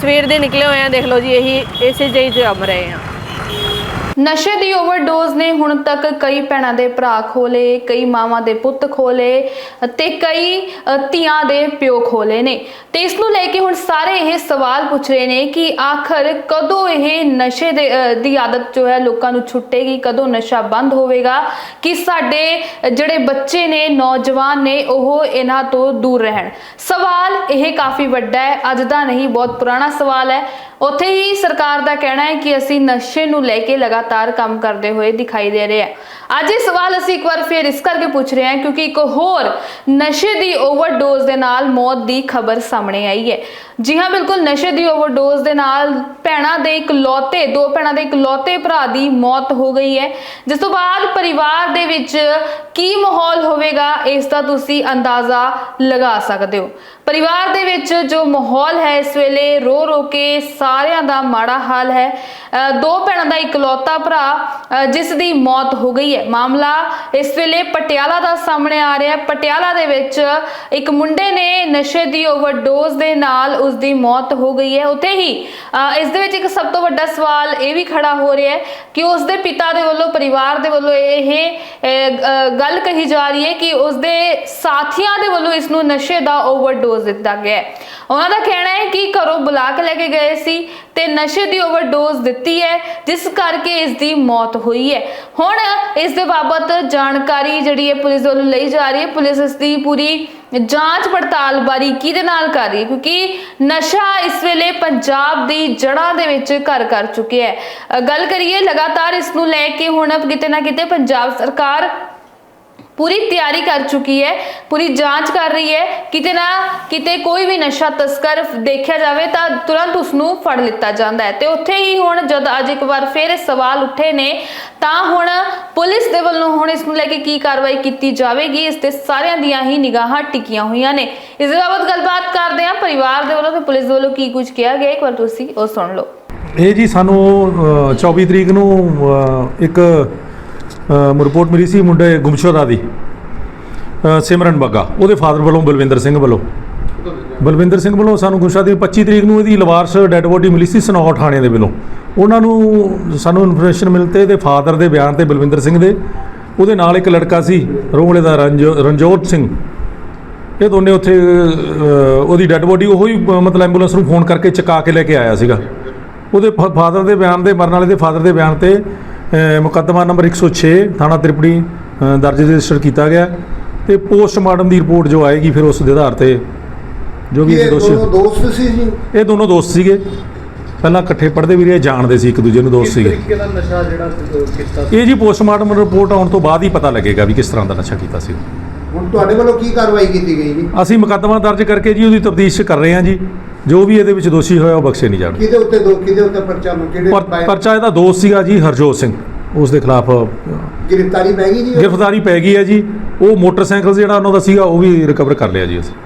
ਸਵੇਰ ਦੇ ਨਿਕਲੇ ਹੋਏ ਆ ਦੇਖ ਲਓ ਜੀ ਇਹੀ ਇਸੇ ਜਿਹੀ ਰਮ ਰਹੇ ਹਾਂ। ਨਸ਼ੇ ਦੀ ਓਵਰਡੋਜ਼ ਨੇ ਹੁਣ ਤੱਕ ਕਈ ਭੈਣਾਂ ਦੇ ਭਰਾ ਖੋਲੇ ਕਈ ਮਾਵਾਂ ਦੇ ਪੁੱਤ ਖੋਲੇ ਤੇ ਕਈ ਧੀਆਂ ਦੇ ਪਿਓ ਖੋਲੇ ਨੇ। ਤੇ ਇਸ ਨੂੰ ਲੈ ਕੇ ਹੁਣ ਸਾਰੇ ਇਹ ਸਵਾਲ ਪੁੱਛ ਰਹੇ ਨੇ ਕਿ ਆਖਰ ਕਦੋਂ ਇਹ ਨਸ਼ੇ ਦੇ ਅ, ਦੀ ਆਦਤ ਜੋ ਹੈ ਲੋਕਾਂ ਨੂੰ ਛੁੱਟੇਗੀ ਕਦੋਂ ਨਸ਼ਾ ਬੰਦ ਹੋਵੇਗਾ? ਕਿ ਸਾਡੇ ਜਿਹੜੇ ਬੱਚੇ ਨੇ ਨੌਜਵਾਨ ਨੇ ਉਹ ਇਹਨਾਂ ਤੋਂ ਦੂਰ ਰਹਿਣ? ਸਵਾਲ ਇਹ ਕਾਫੀ ਵੱਡਾ ਹੈ ਅੱਜ ਦਾ ਨਹੀਂ ਬਹੁਤ ਪੁਰਾਣਾ ਸਵਾਲ ਹੈ। ਉੱਥੇ ਹੀ ਸਰਕਾਰ ਦਾ ਕਹਿਣਾ ਹੈ ਕਿ ਅਸੀਂ ਨਸ਼ੇ ਨੂੰ ਲੈ ਕੇ ਲਗਾਤਾਰ ਕੰਮ ਕਰਦੇ ਹੋਏ ਦਿਖਾਈ ਦੇ ਰਹੇ ਹਾਂ। ਅੱਜ ਇਹ ਸਵਾਲ ਅਸੀਂ ਇੱਕ ਵਾਰ ਫਿਰ ਇਸ ਕਰਕੇ ਪੁੱਛ ਰਹੇ ਹਾਂ ਕਿਉਂਕਿ ਇੱਕ ਹੋਰ ਨਸ਼ੇ ਦੀ ਓਵਰਡੋਜ਼ ਦੇ ਨਾਲ ਮੌਤ ਦੀ ਖਬਰ ਸਾਹਮਣੇ ਆਈ ਹੈ। ਜੀ ਹਾਂ, ਬਿਲਕੁਲ ਨਸ਼ੇ ਦੀ ਓਵਰਡੋਜ਼ ਦੇ ਨਾਲ ਭੈਣਾਂ ਦੇ ਇੱਕ ਲੌਤੇ, ਦੋ ਭੈਣਾਂ ਦੇ ਇੱਕ ਲੌਤੇ ਭਰਾ ਦੀ ਮੌਤ ਹੋ ਗਈ ਹੈ। ਜਿਸ ਤੋਂ ਬਾਅਦ ਪਰਿਵਾਰ ਦੇ ਵਿੱਚ ਕੀ ਮਾਹੌਲ ਹੋਵੇਗਾ, ਇਸ ਦਾ ਤੁਸੀਂ ਅੰਦਾਜ਼ਾ ਲਗਾ ਸਕਦੇ ਹੋ। ਪਰਿਵਾਰ ਦੇ ਵਿੱਚ ਜੋ ਮਾਹੌਲ ਹੈ ਇਸ ਵੇਲੇ ਰੋ ਰੋ ਕੇ ਸਾਰਿਆਂ ਦਾ ਮਾੜਾ ਹਾਲ ਹੈ। ਦੋ ਭੈਣਾਂ ਦਾ ਇਕਲੌਤਾ ਭਰਾ ਜਿਸ ਦੀ ਮੌਤ ਹੋ ਗਈ ਹੈ। ਮਾਮਲਾ ਇਸ ਵੇਲੇ ਪਟਿਆਲਾ ਦਾ ਸਾਹਮਣੇ ਆ ਰਿਹਾ ਹੈ। ਪਟਿਆਲਾ ਦੇ ਵਿੱਚ ਇੱਕ ਮੁੰਡੇ ਨੇ ਨਸ਼ੇ ਦੀ ਓਵਰਡੋਜ਼ ਦੇ ਨਾਲ ਉਸ ਦੀ ਮੌਤ ਹੋ ਗਈ ਹੈ। ਉੱਥੇ ਹੀ ਇਸ ਦੇ ਵਿੱਚ ਇੱਕ ਸਭ ਤੋਂ ਵੱਡਾ ਸਵਾਲ ਇਹ ਵੀ ਖੜਾ ਹੋ ਰਿਹਾ ਹੈ ਕਿ ਉਸ ਦੇ ਪਿਤਾ ਦੇ ਵੱਲੋਂ, ਪਰਿਵਾਰ ਦੇ ਵੱਲੋਂ ਇਹ ਗੱਲ ਕਹੀ ਜਾ ਰਹੀ ਹੈ ਕਿ ਉਸ ਦੇ ਸਾਥੀਆਂ ਦੇ ਵੱਲੋਂ ਇਸ ਨੂੰ ਨਸ਼ੇ ਦਾ ਓਵਰਡੋਜ਼ ਦਿੱਤਾ ਗਿਆ ਹੈ। ਉਹਨਾਂ ਦਾ ਕਹਿਣਾ ਹੈ ਕਿ ਘਰੋਂ ਬੁਲਾ ਕੇ ਲੈ ਕੇ ਗਏ ਸੀ ਤੇ ਨਸ਼ੇ ਦੀ ਓਵਰਡੋਜ਼ ਦਿੱਤੀ ਹੈ, ਜਿਸ ਕਰਕੇ ਇਸ ਦੀ ਮੌਤ ਹੋਈ ਹੈ। ਹੁਣ ਇਸ ਦੇ ਬਾਬਤ ਜਾਣਕਾਰੀ ਜਿਹੜੀ ਹੈ ਪੁਲਿਸ ਵੱਲੋਂ ਲਈ ਜਾ ਰਹੀ ਹੈ। ਪੁਲਿਸ ਇਸ ਦੀ ਪੂਰੀ ਜਾਂਚ ਪੜਤਾਲ ਬਾਰੀਕੀ ਦੇ ਨਾਲ ਕਰ ਰਹੀ ਹੈ? ਕਿਉਂਕਿ ਨਸ਼ਾ ਇਸ ਵੇਲੇ ਪੰਜਾਬ ਦੀ ਜੜ੍ਹਾਂ ਦੇ ਵਿੱਚ ਘਰ ਕਰ ਚੁੱਕਿਆ ਹੈ। ਗੱਲ ਕਰੀਏ, ਲਗਾਤਾਰ ਇਸ ਨੂੰ ਲੈ ਕੇ ਹੁਣ ਕਿਤੇ ਨਾ ਕਿਤੇ ਪੰਜਾਬ ਸਰਕਾਰ ਪੂਰੀ ਤਿਆਰੀ ਕਰ ਚੁੱਕੀ ਹੈ ਪੂਰੀ ਜਾਂਚ ਕਰ ਰਹੀ ਹੈ ਕਿਤੇ ਨਾ ਕਿਤੇ ਕੋਈ ਵੀ ਨਸ਼ਾ ਤਸਕਰ ਦੇਖਿਆ ਜਾਵੇ ਤਾਂ ਤੁਰੰਤ ਉਸ ਨੂੰ ਫੜ ਲਿੱਤਾ ਜਾਂਦਾ ਹੈ। ਤੇ ਉੱਥੇ ਹੀ ਹੁਣ ਜਦ ਅੱਜ ਇੱਕ ਵਾਰ ਫਿਰ ਇਹ ਸਵਾਲ ਉੱਠੇ ਨੇ ਤਾਂ ਹੁਣ ਪੁਲਿਸ ਦੇ ਵੱਲੋਂ ਹੁਣ ਇਸ ਨੂੰ ਲੈ ਕੇ ਕੀ ਕਾਰਵਾਈ ਕੀਤੀ ਜਾਵੇਗੀ ਇਸ ਤੇ ਸਾਰਿਆਂ ਦੀਆਂ ਹੀ ਨਿਗਾਹਾਂ ਟਿਕੀਆਂ ਹੋਈਆਂ ਨੇ। ਇਸ ਦੇ ਬਾਬਤ ਗੱਲਬਾਤ ਕਰਦੇ ਹਾਂ ਪਰਿਵਾਰ ਦੇ ਵੱਲੋਂ ਤੇ ਪੁਲਿਸ ਦੇ ਵੱਲੋਂ ਕੀ ਕੁਝ ਕਿਹਾ ਗਿਆ ਇੱਕ ਵਾਰ ਤੁਸੀਂ ਉਹ ਸੁਣ ਲਓ। ਇਹ ਜੀ ਸਾਨੂੰ ਅ, 24 ਤਰੀਕ ਨੂੰ ਇੱਕ ਰਿਪੋਰਟ ਮਿਲੀ ਸੀ ਮੁੰਡੇ ਗੁੰਮਸ਼ੁਦਾ ਦੀ ਸਿਮਰਨ ਬੱਗਾ, ਉਹਦੇ ਫਾਦਰ ਵੱਲੋਂ ਬਲਵਿੰਦਰ ਸਿੰਘ ਵੱਲੋਂ। ਬਲਵਿੰਦਰ ਸਿੰਘ ਵੱਲੋਂ ਸਾਨੂੰ ਗੁੰਮਸ਼ੁਦਾ ਦੀ 25 ਤਰੀਕ ਨੂੰ ਇਹਦੀ ਲਵਾਰਸ ਡੈੱਡ ਬੋਡੀ ਮਿਲੀ ਸੀ ਸਨੌਰ ਥਾਣੇ ਦੇ ਵੱਲੋਂ। ਉਹਨਾਂ ਨੂੰ ਸਾਨੂੰ ਇਨਫੋਰਮੇਸ਼ਨ ਮਿਲਤੇ ਇਹਦੇ ਫਾਦਰ ਦੇ ਬਿਆਨ ਤੇ ਬਲਵਿੰਦਰ ਸਿੰਘ ਦੇ, ਉਹਦੇ ਨਾਲ ਇੱਕ ਲੜਕਾ ਸੀ ਰੋਹਲੇ ਦਾ ਰਣਜੋ- ਰਣਜੋਤ ਸਿੰਘ। ਇਹ ਦੋਨੇ ਉੱਥੇ ਉਹਦੀ ਡੈੱਡ ਬੋਡੀ ਉਹੋ ਹੀ ਮਤਲਬ ਐਂਬੂਲੈਂਸ ਨੂੰ ਫੋਨ ਕਰਕੇ ਚੁਕਾ ਕੇ ਲੈ ਕੇ ਆਇਆ ਸੀਗਾ। ਉਹਦੇ ਫਾਦਰ ਦੇ ਬਿਆਨ ਦੇ, ਮਰਨ ਵਾਲੇ ਦੇ ਫਾਦਰ ਦੇ ਬਿਆਨ ਤੇ ਮੁਕੱਦਮਾ ਨੰਬਰ 106 ਥਾਣਾ ਤ੍ਰਿਪੜੀ ਦਰਜ ਰਜਿਸਟਰ ਕੀਤਾ ਗਿਆ ਤੇ ਪੋਸਟਮਾਰਟਮ ਦੀ ਰਿਪੋਰਟ ਜੋ ਆਏਗੀ ਫਿਰ ਉਸ ਦੇ ਆਧਾਰ ਤੇ ਜੋ ਵੀ ਦੋਸ਼ੀ ਦੋਸਤ ਸੀ ਜੀ? ਇਹ ਦੋਨੋਂ ਦੋਸਤ ਸੀਗੇ। ਪਹਿਲਾਂ ਇਕੱਠੇ ਪੜ੍ਹਦੇ ਵੀ ਰਹੇ ਜਾਣਦੇ ਸੀ ਇੱਕ ਦੂਜੇ ਨੂੰ ਦੋਸਤ ਸੀਗੇ। ਤਰੀਕੇ ਦਾ ਨਸ਼ਾ ਜਿਹੜਾ ਕੀਤਾ ਇਹ ਜੀ ਪੋਸਟਮਾਰਟਮ ਰਿਪੋਰਟ ਆਉਣ ਤੋਂ ਬਾਅਦ ਹੀ ਪਤਾ ਲੱਗੇਗਾ ਵੀ ਕਿਸ ਤਰ੍ਹਾਂ ਦਾ ਨਸ਼ਾ ਕੀਤਾ ਸੀ। ਹੁਣ ਤੁਹਾਡੇ ਵੱਲੋਂ ਕੀ ਕਾਰਵਾਈ ਕੀਤੀ ਗਈ ਜੀ? ਅਸੀਂ ਮੁਕੱਦਮਾ ਦਰਜ ਕਰਕੇ ਜੀ ਉਹਦੀ ਤਫਤੀਸ਼ ਕਰ ਰਹੇ ਹਾਂ ਜੀ। ਜੋ ਵੀ ਇਹਦੇ ਵਿੱਚ ਦੋਸ਼ੀ ਹੋਇਆ ਉਹ ਬਖਸ਼ੇ ਨਹੀਂ ਜਾਣਗੇ। ਕਿਹਦੇ ਉੱਤੇ ਦੋ ਕਿਹਦੇ ਉੱਤੇ ਪਰਚਾ ਕਿਹੜੇ ਪਰ- ਪਰਚਾ ਇਹਦਾ ਦੋਸਤ ਸੀਗਾ ਜੀ ਹਰਜੋਤ ਸਿੰਘ। ਉਸ ਦੇ ਖਿਲਾਫ ਗ੍ਰਿਫਤਾਰੀ ਪੈ ਗਈ ਜੀ ਗ੍ਰਿਫਤਾਰੀ ਪੈ ਗਈ ਹੈ ਜੀ। ਉਹ ਮੋਟਰਸਾਈਕਲ ਜਿਹੜਾ ਉਹਨਾਂ ਦਾ ਸੀਗਾ ਉਹ ਵੀ ਰਿਕਵਰ ਕਰ ਲਿਆ ਜੀ ਅਸੀਂ।